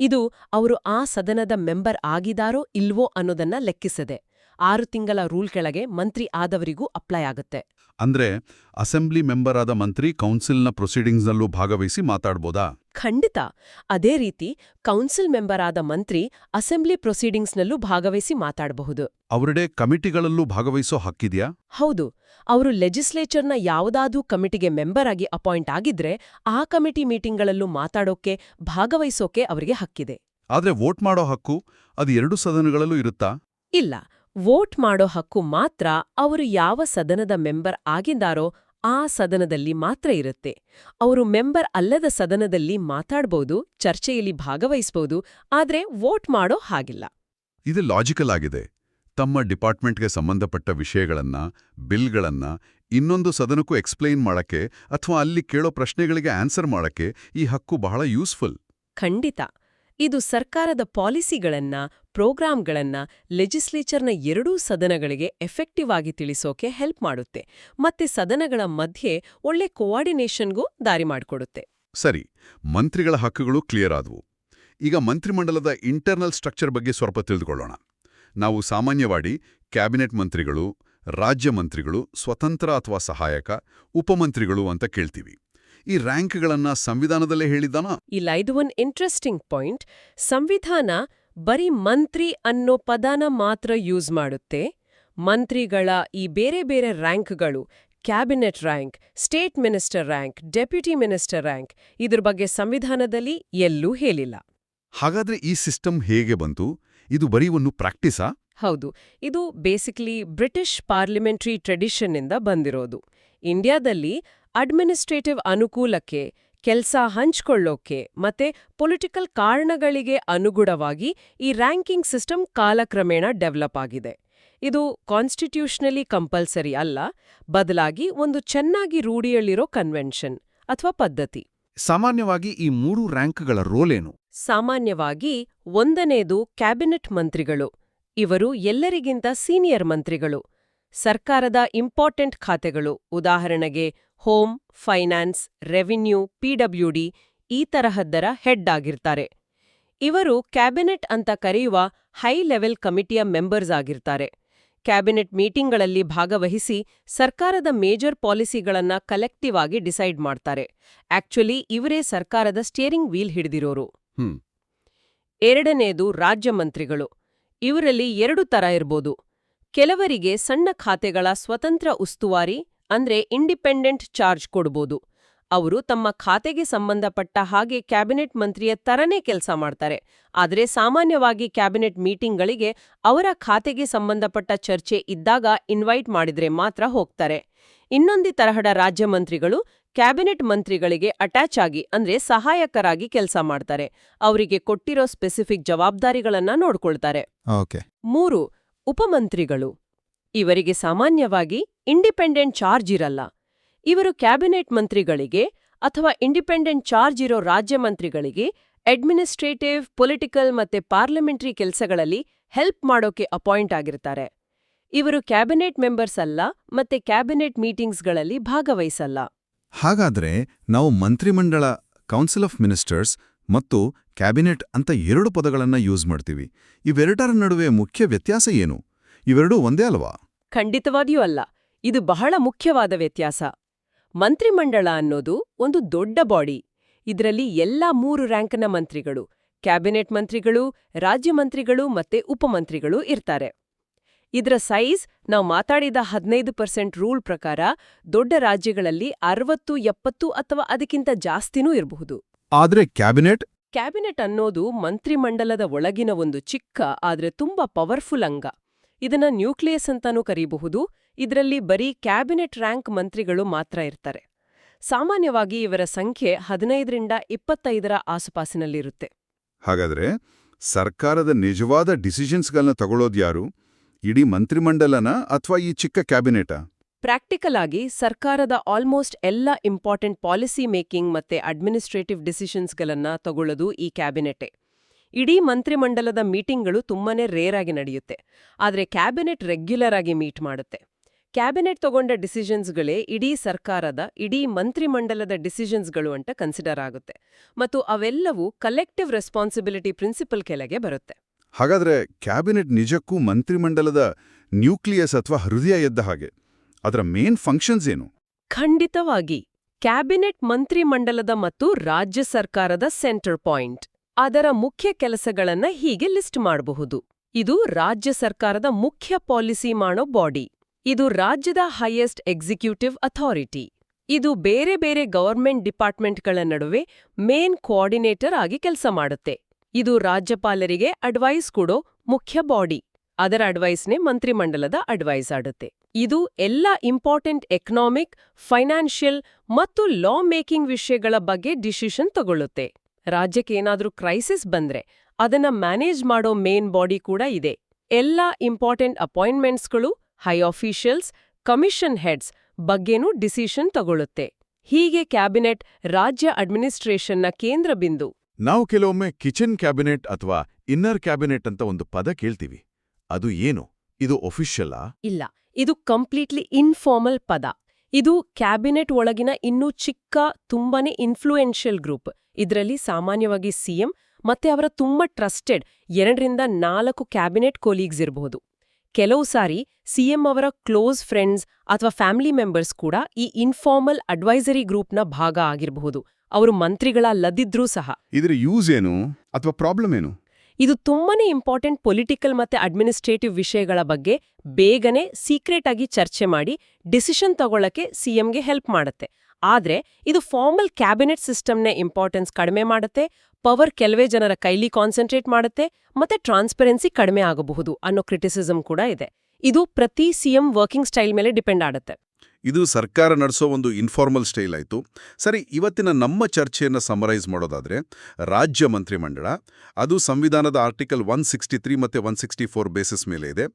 ಇದು ಅವರು ಆ ಸದನದ ಮೆಂಬರ್ ಆಗಿದಾರೋ ಇಲ್ವೋ ಅನ್ನೋದನ್ನ ಲೆಕ್ಕಿಸದೆ, ಆರು ತಿಂಗಳ ರೂಲ್ ಕೆಳಗೆ ಮಂತ್ರಿ ಆದವರಿಗೂ ಅಪ್ಲೈ ಆಗುತ್ತೆ. ಅಂದ್ರೆ ಅಸೆಂಬ್ಲಿ ಮೆಂಬರ್ ಆದ ಮಂತ್ರಿ ಕೌನ್ಸಿಲ್ನ ಪ್ರೊಸೀಡಿಂಗ್ಸ್ನಲ್ಲೂ ಭಾಗವಹಿಸಿ ಮಾತಾಡ್ಬೋದಾ? ಖಂಡಿತ. ಅದೇ ರೀತಿ ಕೌನ್ಸಿಲ್ ಮೆಂಬರ್ ಆದ ಮಂತ್ರಿ ಅಸೆಂಬ್ಲಿ ಪ್ರೊಸೀಡಿಂಗ್ಸ್ನಲ್ಲೂ ಭಾಗವಹಿಸಿ ಮಾತಾಡಬಹುದು. ಅವರಡೆ ಕಮಿಟಿಗಳಲ್ಲೂ ಭಾಗವಹಿಸೋ ಹಕ್ಕಿದ್ಯಾ? ಹೌದು. ಅವರು ಲೆಜಿಸ್ಲೇಚರ್ನ ಯಾವುದಾದ್ರೂ ಕಮಿಟಿಗೆ ಮೆಂಬರ್ ಆಗಿ ಅಪಾಯಿಂಟ್ ಆಗಿದ್ರೆ ಆ ಕಮಿಟಿ ಮೀಟಿಂಗ್ಗಳಲ್ಲೂ ಮಾತಾಡೋಕೆ ಭಾಗವಹಿಸೋಕೆ ಅವರಿಗೆ ಹಕ್ಕಿದೆ. ಆದ್ರೆ ವೋಟ್ ಮಾಡೋ ಹಕ್ಕು ಅದು ಎರಡು ಸದನಗಳಲ್ಲೂ ಇರುತ್ತಾ? ಇಲ್ಲ. ವೋಟ್ ಮಾಡೋ ಹಕ್ಕು ಮಾತ್ರ ಅವರು ಯಾವ ಸದನದ ಮೆಂಬರ್ ಆಗಿದ್ದಾರೋ ಆ ಸದನದಲ್ಲಿ ಮಾತ್ರ ಇರುತ್ತೆ. ಅವರು ಮೆಂಬರ್ ಅಲ್ಲದ ಸದನದಲ್ಲಿ ಮಾತಾಡ್ಬೋದು ಚರ್ಚೆಯಲ್ಲಿ ಭಾಗವಹಿಸಬಹುದು ಆದರೆ ವೋಟ್ ಮಾಡೋ ಹಾಗಿಲ್ಲ. ಇದು ಲಾಜಿಕಲ್ ಆಗಿದೆ. ತಮ್ಮ ಡಿಪಾರ್ಟ್ಮೆಂಟ್ಗೆ ಸಂಬಂಧಪಟ್ಟ ವಿಷಯಗಳನ್ನ ಬಿಲ್ಗಳನ್ನ ಇನ್ನೊಂದು ಸದನಕ್ಕೂ ಎಕ್ಸ್ಪ್ಲೈನ್ ಮಾಡಕ್ಕೆ ಅಥವಾ ಅಲ್ಲಿ ಕೇಳೋ ಪ್ರಶ್ನೆಗಳಿಗೆ ಆನ್ಸರ್ ಮಾಡಕ್ಕೆ ಈ ಹಕ್ಕು ಬಹಳ ಯೂಸ್ಫುಲ್. ಖಂಡಿತ. ಇದು ಸರ್ಕಾರದ ಪಾಲಿಸಿಗಳನ್ನ ಪ್ರೋಗ್ರಾಂಗಳನ್ನ ಲೆಜಿಸ್ಲೇಚರ್ನ ಎರಡೂ ಸದನಗಳಿಗೆ ಎಫೆಕ್ಟಿವ್ ಆಗಿ ತಿಳಿಸೋಕೆ ಹೆಲ್ಪ್ ಮಾಡುತ್ತೆ. ಮತ್ತೆ ಸದನಗಳ ಮಧ್ಯೆ ಒಳ್ಳೆ ಕೋಆರ್ಡಿನೇಷನ್ಗೂ ದಾರಿ ಮಾಡಿಕೊಡುತ್ತೆ. ಸರಿ, ಮಂತ್ರಿಗಳ ಹಕ್ಕುಗಳು ಕ್ಲಿಯರ್ ಆದವು. ಈಗ ಮಂತ್ರಿಮಂಡಲದ ಇಂಟರ್ನಲ್ ಸ್ಟ್ರಕ್ಚರ್ ಬಗ್ಗೆ ಸ್ವಲ್ಪ ತಿಳಿದುಕೊಳ್ಳೋಣ. ನಾವು ಸಾಮಾನ್ಯವಾಗಿ ಕ್ಯಾಬಿನೆಟ್ ಮಂತ್ರಿಗಳು, ರಾಜ್ಯ ಮಂತ್ರಿಗಳು, ಸ್ವತಂತ್ರ ಅಥವಾ ಸಹಾಯಕ ಉಪಮಂತ್ರಿಗಳು ಅಂತ ಕೇಳ್ತೀವಿ. ಈ ರ್ಯಾಂಕ್ಗಳನ್ನ ಸಂವಿಧಾನದಲ್ಲೇ ಹೇಳಿದ್ದಾನ? ಇಲ್ಲ ಇದು ಒಂದು ಇಂಟ್ರೆಸ್ಟಿಂಗ್ ಪಾಯಿಂಟ್ ಸಂವಿಧಾನ ಬರೀ ಮಂತ್ರಿ ಅನ್ನೋ ಪದನ ಮಾತ್ರ ಯೂಸ್ ಮಾಡುತ್ತೆ. ಮಂತ್ರಿಗಳ ಈ ಬೇರೆ ಬೇರೆ ರ್ಯಾಂಕ್ಗಳು cabinet rank state minister rank deputy minister rank ಇದ್ರ ಬಗ್ಗೆ ಸಂವಿಧಾನದಲ್ಲಿ ಎಲ್ಲೂ ಹೇಳಿಲ್ಲ. ಹಾಗಾದ್ರೆ ಈ ಸಿಸ್ಟಮ್ ಹೇಗೆ ಬಂತು? ಇದು ಬರೀ ಒಂದು ಪ್ರಾಕ್ಟೀಸಾ ಹೌದು ಇದು ಬೇಸಿಕ್ಲಿ ಬ್ರಿಟಿಷ್ ಪಾರ್ಲಿಮೆಂಟ್ರಿ ಟ್ರೆಡಿಷನ್ನಿಂದ ಬಂದಿರೋದು. ಇಂಡಿಯಾದಲ್ಲಿ ಅಡ್ಮಿನಿಸ್ಟ್ರೇಟಿವ್ ಅನುಕೂಲಕ್ಕೆ ಕೆಲ್ಸ ಹಂಚ್ಕೊಳ್ಳೋಕೆ ಮತ್ತೆ ಪೊಲಿಟಿಕಲ್ ಕಾರಣಗಳಿಗೆ ಅನುಗುಣವಾಗಿ ಈ ರ್ಯಾಂಕಿಂಗ್ ಸಿಸ್ಟಮ್ ಕಾಲಕ್ರಮೇಣ ಡೆವಲಪ್ ಆಗಿದೆ. ಇದು ಕಾನ್ಸ್ಟಿಟ್ಯೂಷನಲಿ ಕಂಪಲ್ಸರಿ ಅಲ್ಲ ಬದಲಾಗಿ ಒಂದು ಚೆನ್ನಾಗಿ ರೂಢಿಯಲ್ಲಿರೋ ಕನ್ವೆನ್ಷನ್ ಅಥವಾ ಪದ್ಧತಿ. ಸಾಮಾನ್ಯವಾಗಿ ಈ ಮೂರು ರ್ಯಾಂಕ್ಗಳ ರೋಲೇನು ಸಾಮಾನ್ಯವಾಗಿ ಒಂದನೇದು ಕ್ಯಾಬಿನೆಟ್ ಮಂತ್ರಿಗಳು ಇವರು ಎಲ್ಲರಿಗಿಂತ ಸೀನಿಯರ್ ಮಂತ್ರಿಗಳು ಸರ್ಕಾರದ ಇಂಪಾರ್ಟೆಂಟ್ ಖಾತೆಗಳು ಉದಾಹರಣೆಗೆ ಹೋಮ್ ಫೈನಾನ್ಸ್ ರೆವಿನ್ಯೂ ಪಿಡಬ್ಲ್ಯೂಡಿ ಈ ತರಹದ್ದರ ಹೆಡ್ ಆಗಿರ್ತಾರೆ ಇವರು ಕ್ಯಾಬಿನೆಟ್ ಅಂತ ಕರೆಯುವ ಹೈ ಲೆವೆಲ್ ಕಮಿಟಿಯ ಮೆಂಬರ್ಸ್ ಆಗಿರ್ತಾರೆ. ಕ್ಯಾಬಿನೆಟ್ ಮೀಟಿಂಗ್ಗಳಲ್ಲಿ ಭಾಗವಹಿಸಿ ಸರ್ಕಾರದ ಮೇಜರ್ ಪಾಲಿಸಿಗಳನ್ನ ಕಲೆಕ್ಟಿವ್ ಆಗಿ ಡಿಸೈಡ್ ಮಾಡ್ತಾರೆ. ಆಕ್ಚುಲಿ ಇವರೇ ಸರ್ಕಾರದ ಸ್ಟೇರಿಂಗ್ ವೀಲ್ ಹಿಡಿದಿರೋರು. ಎರಡನೆಯದು ಎರಡನೇದು ರಾಜ್ಯ ಮಂತ್ರಿಗಳು. ಇವರಲ್ಲಿ ಎರಡು ತರ ಇರ್ಬೋದು. ಕೆಲವರಿಗೆ ಸಣ್ಣ ಖಾತೆಗಳ ಸ್ವತಂತ್ರ ಉಸ್ತುವಾರಿ ಅಂದ್ರೆ ಇಂಡಿಪೆಂಡೆಂಟ್ ಚಾರ್ಜ್ ಕೊಡ್ಬೋದು. ಅವರು ತಮ್ಮ ಖಾತೆಗೆ ಸಂಬಂಧಪಟ್ಟ ಹಾಗೆ ಕ್ಯಾಬಿನೆಟ್ ಮಂತ್ರಿಯ ತರನೇ ಕೆಲಸ ಮಾಡ್ತಾರೆ. ಆದರೆ ಸಾಮಾನ್ಯವಾಗಿ ಕ್ಯಾಬಿನೆಟ್ ಮೀಟಿಂಗ್ಗಳಿಗೆ ಅವರ ಖಾತೆಗೆ ಸಂಬಂಧಪಟ್ಟ ಚರ್ಚೆ ಇದ್ದಾಗ ಇನ್ವೈಟ್ ಮಾಡಿದ್ರೆ ಮಾತ್ರ ಹೋಗ್ತಾರೆ. ಇನ್ನೊಂದು ತರಹದ ರಾಜ್ಯ ಮಂತ್ರಿಗಳು ಕ್ಯಾಬಿನೆಟ್ ಮಂತ್ರಿಗಳಿಗೆ ಅಟ್ಯಾಚ್ ಆಗಿ ಅಂದ್ರೆ ಸಹಾಯಕರಾಗಿ ಕೆಲಸ ಮಾಡ್ತಾರೆ. ಅವರಿಗೆ ಕೊಟ್ಟಿರೋ ಸ್ಪೆಸಿಫಿಕ್ ಜವಾಬ್ದಾರಿಗಳನ್ನ ನೋಡ್ಕೊಳ್ತಾರೆ. ಮೂರು ಉಪಮಂತ್ರಿಗಳು. ಇವರಿಗೆ ಸಾಮಾನ್ಯವಾಗಿ ಇಂಡಿಪೆಂಡೆಂಟ್ ಚಾರ್ಜ್ ಇರಲ್ಲ. ಇವರು ಕ್ಯಾಬಿನೆಟ್ ಮಂತ್ರಿಗಳಿಗೆ ಅಥವಾ ಇಂಡಿಪೆಂಡೆಂಟ್ ಚಾರ್ಜ್ ಇರೋ ರಾಜ್ಯ ಮಂತ್ರಿಗಳಿಗೆ ಅಡ್ಮಿನಿಸ್ಟ್ರೇಟಿವ್, ಪೊಲಿಟಿಕಲ್ ಮತ್ತೆ ಪಾರ್ಲಿಮೆಂಟರಿ ಕೆಲಸಗಳಲ್ಲಿ ಹೆಲ್ಪ್ ಮಾಡೋಕೆ ಅಪಾಯಿಂಟ್ ಆಗಿರ್ತಾರೆ. ಇವರು ಕ್ಯಾಬಿನೆಟ್ ಮೆಂಬರ್ಸ್ ಅಲ್ಲ ಮತ್ತೆ ಕ್ಯಾಬಿನೆಟ್ ಮೀಟಿಂಗ್ಸ್ಗಳಲ್ಲಿ ಭಾಗವಹಿಸಲ್ಲ. ಹಾಗಾದ್ರೆ ನಾವು ಮಂತ್ರಿಮಂಡಳ, ಕೌನ್ಸಿಲ್ ಆಫ್ ಮಿನಿಸ್ಟರ್ಸ್ ಮತ್ತು ಕ್ಯಾಬಿನೆಟ್ ಅಂತ ಎರಡು ಪದಗಳನ್ನು ಯೂಸ್ ಮಾಡ್ತೀವಿ. ಇವೆರಡರ ನಡುವೆ ಮುಖ್ಯ ವ್ಯತ್ಯಾಸ ಏನು? ಇವೆರಡೂ ಒಂದೇ ಅಲ್ವಾ? ಖಂಡಿತವಾಗಿಯೂ ಅಲ್ಲ. ಇದು ಬಹಳ ಮುಖ್ಯವಾದ ವ್ಯತ್ಯಾಸ. ಮಂತ್ರಿಮಂಡಳ ಅನ್ನೋದು ಒಂದು ದೊಡ್ಡ ಬಾಡಿ. ಇದರಲ್ಲಿ ಎಲ್ಲಾ ಮೂರು ರ್ಯಾಂಕ್ನ ಮಂತ್ರಿಗಳು ಕ್ಯಾಬಿನೆಟ್ ಮಂತ್ರಿಗಳು ರಾಜ್ಯ ಮಂತ್ರಿಗಳು ಮತ್ತೆ ಉಪಮಂತ್ರಿಗಳು ಇರ್ತಾರೆ. ಇದರ ಸೈಜ್ ನಾವು ಮಾತಾಡಿದ ಹದಿನೈದು ಪರ್ಸೆಂಟ್ ರೂಲ್ ಪ್ರಕಾರ ದೊಡ್ಡ ರಾಜ್ಯಗಳಲ್ಲಿ ಅರವತ್ತು ಎಪ್ಪತ್ತು ಅಥವಾ ಅದಕ್ಕಿಂತ ಜಾಸ್ತಿನೂ ಇರಬಹುದು. ಆದ್ರೆ ಕ್ಯಾಬಿನೆಟ್? ಕ್ಯಾಬಿನೆಟ್ ಅನ್ನೋದು ಮಂತ್ರಿಮಂಡಲದ ಒಳಗಿನ ಒಂದು ಚಿಕ್ಕ ಆದ್ರೆ ತುಂಬಾ ಪವರ್ಫುಲ್ ಅಂಗ. ಇದನ್ನ ನ್ಯೂಕ್ಲಿಯಸ್ ಅಂತಾನೂ ಕರೀಬಹುದು. ಇದರಲ್ಲಿ ಬರೀ ಕ್ಯಾಬಿನೆಟ್ ರ್ಯಾಂಕ್ ಮಂತ್ರಿಗಳು ಮಾತ್ರ ಇರ್ತಾರೆ. ಸಾಮಾನ್ಯವಾಗಿ ಇವರ ಸಂಖ್ಯೆ ಹದಿನೈದರಿಂದ ಇಪ್ಪತ್ತೈದರ ಆಸುಪಾಸಿನಲ್ಲಿರುತ್ತೆ. ಹಾಗಾದ್ರೆ ಸರ್ಕಾರದ ನಿಜವಾದ ಡಿಸಿಷನ್ಸ್ಗಳನ್ನ ತಗೊಳ್ಳೋದು ಯಾರು? ಇಡೀ ಮಂತ್ರಿಮಂಡಲನ ಅಥವಾ ಈ ಚಿಕ್ಕ ಕ್ಯಾಬಿನೆಟ? ಪ್ರಾಕ್ಟಿಕಲ್ ಆಗಿ ಸರ್ಕಾರದ ಆಲ್ಮೋಸ್ಟ್ ಎಲ್ಲ ಇಂಪಾರ್ಟೆಂಟ್ ಪಾಲಿಸಿ ಮೇಕಿಂಗ್ ಮತ್ತೆ ಅಡ್ಮಿನಿಸ್ಟ್ರೇಟಿವ್ ಡಿಸಿಷನ್ಸ್ಗಳನ್ನ ತಗೊಳ್ಳೋದು ಈ ಕ್ಯಾಬಿನೆಟೇ. ಇಡೀ ಮಂತ್ರಿಮಂಡಲದ ಮೀಟಿಂಗ್ಗಳು ತುಂಬಾನೇ ರೇರ್ ಆಗಿ ನಡೆಯುತ್ತೆ. ಆದರೆ ಕ್ಯಾಬಿನೆಟ್ ರೆಗ್ಯುಲರ್ ಆಗಿ ಮೀಟ್ ಮಾಡುತ್ತೆ. ಕ್ಯಾಬಿನೆಟ್ ತಗೊಂಡ ಡಿಸಿಷನ್ಸ್ಗಳೇ ಇಡೀ ಸರ್ಕಾರದ ಇಡೀ ಮಂತ್ರಿಮಂಡಲದ ಡಿಸಿಷನ್ಸ್ಗಳು ಅಂತ ಕನ್ಸಿಡರ್ ಆಗುತ್ತೆ. ಮತ್ತು ಅವೆಲ್ಲವೂ ಕಲೆಕ್ಟಿವ್ ರೆಸ್ಪಾನ್ಸಿಬಿಲಿಟಿ ಪ್ರಿನ್ಸಿಪಲ್ ಕೆಳಗೆ ಬರುತ್ತೆ. ಹಾಗಾದ್ರೆ ಕ್ಯಾಬಿನೆಟ್ ನಿಜಕ್ಕೂ ಮಂತ್ರಿಮಂಡಲದ ನ್ಯೂಕ್ಲಿಯಸ್ ಅಥವಾ ಹೃದಯ ಎದ್ದ ಹಾಗೆ? ಅದರ ಮೇನ್ ಫಂಕ್ಷನ್ಸ್ ಏನು? ಖಂಡಿತವಾಗಿ. ಕ್ಯಾಬಿನೆಟ್ ಮಂತ್ರಿಮಂಡಲದ ಮತ್ತು ರಾಜ್ಯ ಸರ್ಕಾರದ ಸೆಂಟರ್ ಪಾಯಿಂಟ್. ಅದರ ಮುಖ್ಯ ಕೆಲಸಗಳನ್ನ ಹೀಗೆ ಲಿಸ್ಟ್ ಮಾಡಬಹುದು. ಇದು ರಾಜ್ಯ ಸರ್ಕಾರದ ಮುಖ್ಯ ಪಾಲಿಸಿ ಮಾಡೋ ಬಾಡಿ. ಇದು ರಾಜ್ಯದ ಹೈಯೆಸ್ಟ್ ಎಕ್ಸಿಕ್ಯೂಟಿವ್ ಅಥಾರಿಟಿ. ಇದು ಬೇರೆ ಬೇರೆ ಗವರ್ಮೆಂಟ್ ಡಿಪಾರ್ಟ್ಮೆಂಟ್ಗಳ ನಡುವೆ ಮೇನ್ ಕೋಆರ್ಡಿನೇಟರ್ ಆಗಿ ಕೆಲಸ ಮಾಡುತ್ತೆ. ಇದು ರಾಜ್ಯಪಾಲರಿಗೆ ಅಡ್ವೈಸ್ ಕೊಡೋ ಮುಖ್ಯ ಬಾಡಿ. ಅದರ ಅಡ್ವೈಸ್ನೇ ಮಂತ್ರಿಮಂಡಲದ ಅಡ್ವೈಸ್ ಆಡುತ್ತೆ. ಇದು ಎಲ್ಲ ಇಂಪಾರ್ಟೆಂಟ್ ಎಕನಾಮಿಕ್, ಫೈನಾನ್ಷಿಯಲ್ ಮತ್ತು ಲಾ ಮೇಕಿಂಗ್ ವಿಷಯಗಳ ಬಗ್ಗೆ ಡಿಸಿಷನ್ ತಗೊಳ್ಳುತ್ತೆ. ರಾಜ್ಯಕ್ಕೆ ಏನಾದರೂ ಕ್ರೈಸಿಸ್ ಬಂದ್ರೆ ಅದನ್ನ ಮ್ಯಾನೇಜ್ ಮಾಡೋ ಮೇನ್ ಬಾಡಿ ಕೂಡ ಇದೆ. ಎಲ್ಲ ಇಂಪಾರ್ಟೆಂಟ್ ಅಪಾಯಿಂಟ್ಮೆಂಟ್ಸ್ಗಳು ಹೈ ಆಫೀಷಿಯಲ್ಸ್ ಕಮಿಷನ್ ಹೆಡ್ಸ್ ಬಗ್ಗೆನೂ ಡಿಸಿಷನ್ ತಗೊಳ್ಳುತ್ತೆ. ಹೀಗೆ ಕ್ಯಾಬಿನೆಟ್ ರಾಜ್ಯ ಅಡ್ಮಿನಿಸ್ಟ್ರೇಷನ್ನ ಕೇಂದ್ರ ಬಿಂದು. ನಾವು ಕೆಲವೊಮ್ಮೆ ಕಿಚನ್ ಕ್ಯಾಬಿನೆಟ್ ಅಥವಾ ಇನ್ನರ್ ಕ್ಯಾಬಿನೆಟ್ ಅಂತ ಒಂದು ಪದ ಕೇಳ್ತೀವಿ. ಅದು ಏನು? ಇದು ಒಫಿಷಿಯಲ್ಲ ಇಲ್ಲ ಇದು ಕಂಪ್ಲೀಟ್ಲಿ ಇನ್ಫಾರ್ಮಲ್ ಪದ. ಇದು ಕ್ಯಾಬಿನೆಟ್ ಒಳಗಿನ ಇನ್ನೂ ಚಿಕ್ಕ, ತುಂಬಾನೇ ಇನ್ಫ್ಲೂಯೆನ್ಷಿಯಲ್ ಗ್ರೂಪ್ ಇದರಲ್ಲಿ ಸಾಮಾನ್ಯವಾಗಿ ಸಿಎಂ ಮತ್ತೆ ಅವರ ತುಂಬಾ ಟ್ರಸ್ಟೆಡ್ ಎರಡರಿಂದ ನಾಲ್ಕು ಕ್ಯಾಬಿನೆಟ್ ಕೊಲೀಗ್ಸ್ ಇರಬಹುದು. ಕೆಲವು ಸಾರಿ ಸಿಎಂ ಅವರ ಕ್ಲೋಸ್ ಫ್ರೆಂಡ್ಸ್ ಅಥವಾ ಫ್ಯಾಮಿಲಿ ಮೆಂಬರ್ಸ್ ಕೂಡ ಈ ಇನ್ಫಾರ್ಮಲ್ ಅಡ್ವೈಸರಿ ಗ್ರೂಪ್ನ ಭಾಗ ಆಗಿರಬಹುದು. ಅವರು ಮಂತ್ರಿಗಳಲ್ಲದಿದ್ರೂ ಸಹ. ಇದರ ಯೂಸ್ ಏನು ಅಥವಾ ಪ್ರಾಬ್ಲಮ್ ಏನು? ಇದು ತುಂಬಾನೇ ಇಂಪಾರ್ಟೆಂಟ್ ಪೊಲಿಟಿಕಲ್ ಮತ್ತೆ ಅಡ್ಮಿನಿಸ್ಟ್ರೇಟಿವ್ ವಿಷಯಗಳ ಬಗ್ಗೆ ಬೇಗನೆ ಸೀಕ್ರೆಟ್ ಆಗಿ ಚರ್ಚೆ ಮಾಡಿ ಡಿಸಿಷನ್ ತಗೊಳ್ಳಕ್ಕೆ ಸಿಎಂಗೆ ಹೆಲ್ಪ್ ಮಾಡುತ್ತೆ. ಆದ್ರೆ ಇದು ಫಾರ್ಮಲ್ ಕ್ಯಾಬಿನೆಟ್ ಸಿಸ್ಟಮ್ನ ಇಂಪಾರ್ಟೆನ್ಸ್ ಕಡಿಮೆ ಮಾಡುತ್ತೆ ಪವರ್ ಕೆಲವೇ ಜನರ ಕೈಲಿ ಕಾನ್ಸಂಟ್ರೇಟ್ ಮಾಡುತ್ತೆ, ಮತ್ತೆ ಟ್ರಾನ್ಸ್ಪರೆನ್ಸಿ ಕಡಿಮೆ ಆಗಬಹುದು ಅನ್ನೋ ಕ್ರಿಟಿಸಿಸಮ್ ಕೂಡ ಇದೆ. ಇದು ಪ್ರತಿ ಸಿಎಂ ವರ್ಕಿಂಗ್ ಸ್ಟೈಲ್ ಮೇಲೆ ಡಿಪೆಂಡ್ ಆಡುತ್ತೆ. ಇದು ಸರ್ಕಾರ ನಡೆಸೋ ಒಂದು ಇನ್ಫಾರ್ಮಲ್ ಸ್ಟೈಲ್ ಆಯಿತು. ಸರಿ, ಇವತ್ತಿನ ನಮ್ಮ ಚರ್ಚೆಯನ್ನು ಸಮರೈಸ್ ಮಾಡೋದಾದ್ರೆ, ರಾಜ್ಯ ಮಂತ್ರಿಮಂಡಳ, ಅದು ಸಂವಿಧಾನದ ಆರ್ಟಿಕಲ್ ಒನ್ ಸಿಕ್ಸ್ಟಿ ತ್ರೀ ಮತ್ತು ಒನ್ ಸಿಕ್ಸ್ಟಿ ಫೋರ್ ಬೇಸಿಸ್ ಮೇಲೆ ಇದೆ.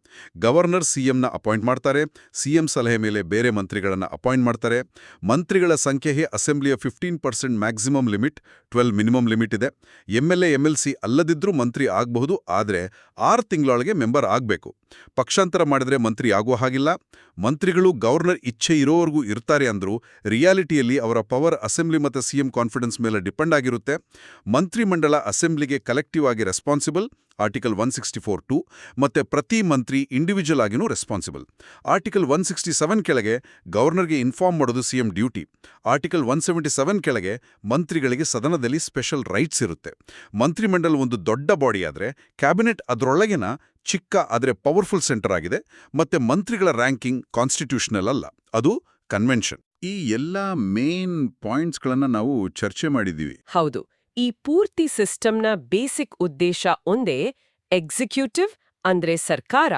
ಗವರ್ನರ್ ಸಿ ಎಂನ ಅಪಾಯಿಂಟ್ ಮಾಡ್ತಾರೆ. ಸಿಎಂ ಸಲಹೆ ಮೇಲೆ ಬೇರೆ ಮಂತ್ರಿಗಳನ್ನು ಅಪಾಯಿಂಟ್ ಮಾಡ್ತಾರೆ. ಮಂತ್ರಿಗಳ ಸಂಖ್ಯೆಗೆ ಅಸೆಂಬ್ಲಿಯ fifteen percent maximum limit twelve minimum limit ಇದೆ. M L A M L C ಅಲ್ಲದಿದ್ರೂ ಮಂತ್ರಿ ಆಗಬಹುದು, ಆದರೆ ಆರು ತಿಂಗಳೊಳಗೆ ಮೆಂಬರ್ ಆಗಬೇಕು. ಪಕ್ಷಾಂತರ ಮಾಡಿದ್ರೆ ಮಂತ್ರಿ ಆಗುವ ಹಾಗಿಲ್ಲ. ಮಂತ್ರಿಗಳು ಗವರ್ನರ್ ಇಚ್ಛೆ ಇರೋವರೆಗೂ ಇರ್ತಾರೆ ಅಂದ್ರೂ ರಿಯಾಲಿಟಿಯಲ್ಲಿ ಅವರ ಪವರ್ ಅಸೆಂಬ್ಲಿ ಮತ್ತು ಸಿಎಂ ಕಾನ್ಫಿಡೆನ್ಸ್ ಮೇಲೆ ಡಿಪೆಂಡ್ ಆಗಿರುತ್ತೆ. ಮಂತ್ರಿಮಂಡಲ ಅಸೆಂಬ್ಲಿಗೆ ಕಲೆಕ್ಟಿವ್ ಆಗಿ responsible article one sixty four to ಮತ್ತೆ ಪ್ರತಿ ಮಂತ್ರಿ ಇಂಡಿವಿಜುವಲ್ ಆಗಿನೂ responsible article one sixty seven ಕೆಳಗೆ ಗವರ್ನರ್ಗೆ ಇನ್ಫಾರ್ಮ್ ಮಾಡೋದು CM duty article one seventy seven ಕೆಳಗೆ ಮಂತ್ರಿಗಳಿಗೆ ಸದನದಲ್ಲಿ ಸ್ಪೆಷಲ್ ರೈಟ್ಸ್ ಇರುತ್ತೆ. ಮಂತ್ರಿಮಂಡಲ ಒಂದು ದೊಡ್ಡ ಬಾಡಿ ಆದರೆ ಕ್ಯಾಬಿನೆಟ್ ಅದರೊಳಗಿನ ಚಿಕ್ಕ ಆದರೆ ಪವರ್ಫುಲ್ ಸೆಂಟರ್ ಆಗಿದೆ, ಮತ್ತೆ ಮಂತ್ರಿಗಳ ರ್ಯಾಂಕಿಂಗ್ ಕಾನ್ಸ್ಟಿಟ್ಯೂಷನಲ್ ಅಲ್ಲ. ಅದು ಕನ್ವೆನ್ಷನ್ ಈ ಎಲ್ಲ ಮೇನ್ ಪಾಯಿಂಟ್ಸ್ಗಳನ್ನು ನಾವು ಚರ್ಚೆ ಮಾಡಿದ್ದೀವಿ. ಹೌದು. ಈ ಪೂರ್ತಿ ಸಿಸ್ಟಮ್ನ ಬೇಸಿಕ್ ಉದ್ದೇಶ ಒಂದೇ ಎಕ್ಸಿಕ್ಯೂಟಿವ್ ಅಂದ್ರೆ ಸರ್ಕಾರ,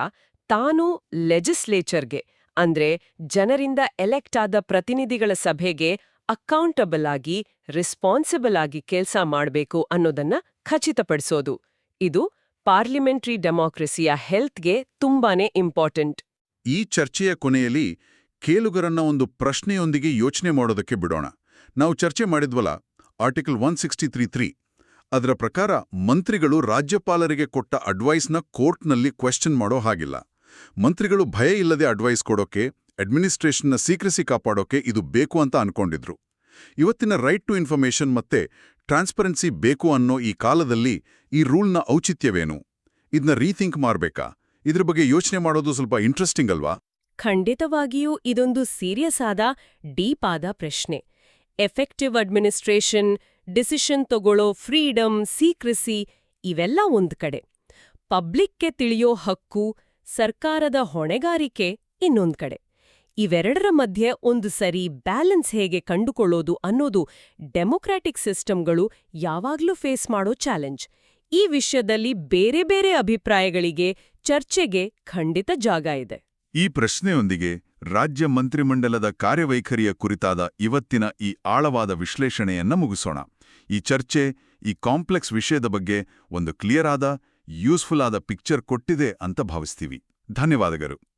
ತಾನು ಲೆಜಿಸ್ಲೇಚರ್ಗೆ, ಅಂದ್ರೆ ಜನರಿಂದ ಎಲೆಕ್ಟ್ ಆದ ಪ್ರತಿನಿಧಿಗಳ ಸಭೆಗೆ ಅಕೌಂಟಬಲ್ ಆಗಿ, ರೆಸ್ಪಾನ್ಸಿಬಲ್ ಆಗಿ ಕೆಲಸ ಮಾಡಬೇಕು ಅನ್ನೋದನ್ನ ಖಚಿತಪಡಿಸೋದು. ಇದು ಪಾರ್ಲಿಮೆಂಟ್ರಿ ಡೆಮಾಕ್ರಸಿಯ ಹೆಲ್ತ್ಗೆ ತುಂಬಾನೇ ಇಂಪಾರ್ಟೆಂಟ್. ಈ ಚರ್ಚೆಯ ಕೊನೆಯಲ್ಲಿ ಕೇಳುಗರನ್ನ ಒಂದು ಪ್ರಶ್ನೆಯೊಂದಿಗೆ ಯೋಚನೆ ಮಾಡೋದಕ್ಕೆ ಬಿಡೋಣ. ನಾವು ಚರ್ಚೆ ಮಾಡಿದ್ವಲ್ಲ ಆರ್ಟಿಕಲ್ ಒನ್ ಸಿಕ್ಸ್ಟಿ ತ್ರೀ ಅದರ ಪ್ರಕಾರ ಮಂತ್ರಿಗಳು ರಾಜ್ಯಪಾಲರಿಗೆ ಕೊಟ್ಟ ಅಡ್ವೈಸ್ನ ಕೋರ್ಟ್ನಲ್ಲಿ ಕ್ವೆಶ್ಚನ್ ಮಾಡೋ ಹಾಗಿಲ್ಲ. ಮಂತ್ರಿಗಳು ಭಯ ಇಲ್ಲದೆ ಅಡ್ವೈಸ್ ಕೊಡೋಕೆ ಅಡ್ಮಿನಿಸ್ಟ್ರೇಷನ್ನ ಸೀಕ್ರೆಸಿ ಕಾಪಾಡೋಕೆ ಇದು ಬೇಕು ಅಂತ ಅನ್ಕೊಂಡಿದ್ರು. ಇವತ್ತಿನ ರೈಟ್ ಟು ಇನ್ಫಾರ್ಮೇಷನ್ ಮತ್ತೆ ಟ್ರಾನ್ಸ್ಪರೆನ್ಸಿ ಬೇಕು ಅನ್ನೋ ಈ ಕಾಲದಲ್ಲಿ ಈ ರೂಲ್ನ ಔಚಿತ್ಯವೇನು? ಇದನ್ನ ರೀಥಿಂಕ್ ಮಾಡಬೇಕಾ? ಇದ್ರ ಬಗ್ಗೆ ಯೋಚನೆ ಮಾಡೋದು ಸ್ವಲ್ಪ ಇಂಟ್ರೆಸ್ಟಿಂಗ್ ಅಲ್ವಾ? ಖಂಡಿತವಾಗಿಯೂ ಇದೊಂದು ಸೀರಿಯಸ್ ಆದ ಡೀಪ್ ಆದ ಪ್ರಶ್ನೆ. ಎಫೆಕ್ಟಿವ್ ಅಡ್ಮಿನಿಸ್ಟ್ರೇಷನ್ ಡಿಸಿಷನ್ ತಗೊಳ್ಳೋ ಫ್ರೀಡಮ್ ಸೀಕ್ರೆಸಿ ಇವೆಲ್ಲ ಒಂದ್ ಕಡೆ. ಪಬ್ಲಿಕ್ಗೆ ತಿಳಿಯೋ ಹಕ್ಕು, ಸರ್ಕಾರದ ಹೊಣೆಗಾರಿಕೆ ಇನ್ನೊಂದ್ ಕಡೆ. ಇವೆರಡರ ಮಧ್ಯೆ ಒಂದು ಸರಿ ಬ್ಯಾಲೆನ್ಸ್ ಹೇಗೆ ಕಂಡುಕೊಳ್ಳೋದು ಅನ್ನೋದು ಡೆಮೊಕ್ರಾಟಿಕ್ ಸಿಸ್ಟಮ್ಗಳು ಯಾವಾಗ್ಲೂ ಫೇಸ್ ಮಾಡೋ ಚಾಲೆಂಜ್ ಈ ವಿಷಯದಲ್ಲಿ ಬೇರೆ ಬೇರೆ ಅಭಿಪ್ರಾಯಗಳಿಗೆ ಚರ್ಚೆಗೆ ಖಂಡಿತ ಜಾಗ ಇದೆ. ಈ ಪ್ರಶ್ನೆಯೊಂದಿಗೆ ರಾಜ್ಯ ಮಂತ್ರಿಮಂಡಲದ ಕಾರ್ಯವೈಖರಿಯ ಕುರಿತಾದ ಇವತ್ತಿನ ಈ ಆಳವಾದ ವಿಶ್ಲೇಷಣೆಯನ್ನ ಮುಗಿಸೋಣ. ಈ ಚರ್ಚೆ, ಈ ಕಾಂಪ್ಲೆಕ್ಸ್ ವಿಷಯದ ಬಗ್ಗೆ ಒಂದು ಕ್ಲಿಯರ್ ಆದ, ಯೂಸ್ಫುಲ್ ಆದ ಪಿಕ್ಚರ್ ಕೊಟ್ಟಿದೆ ಅಂತ ಭಾವಿಸ್ತೀವಿ. ಧನ್ಯವಾದಗಳು.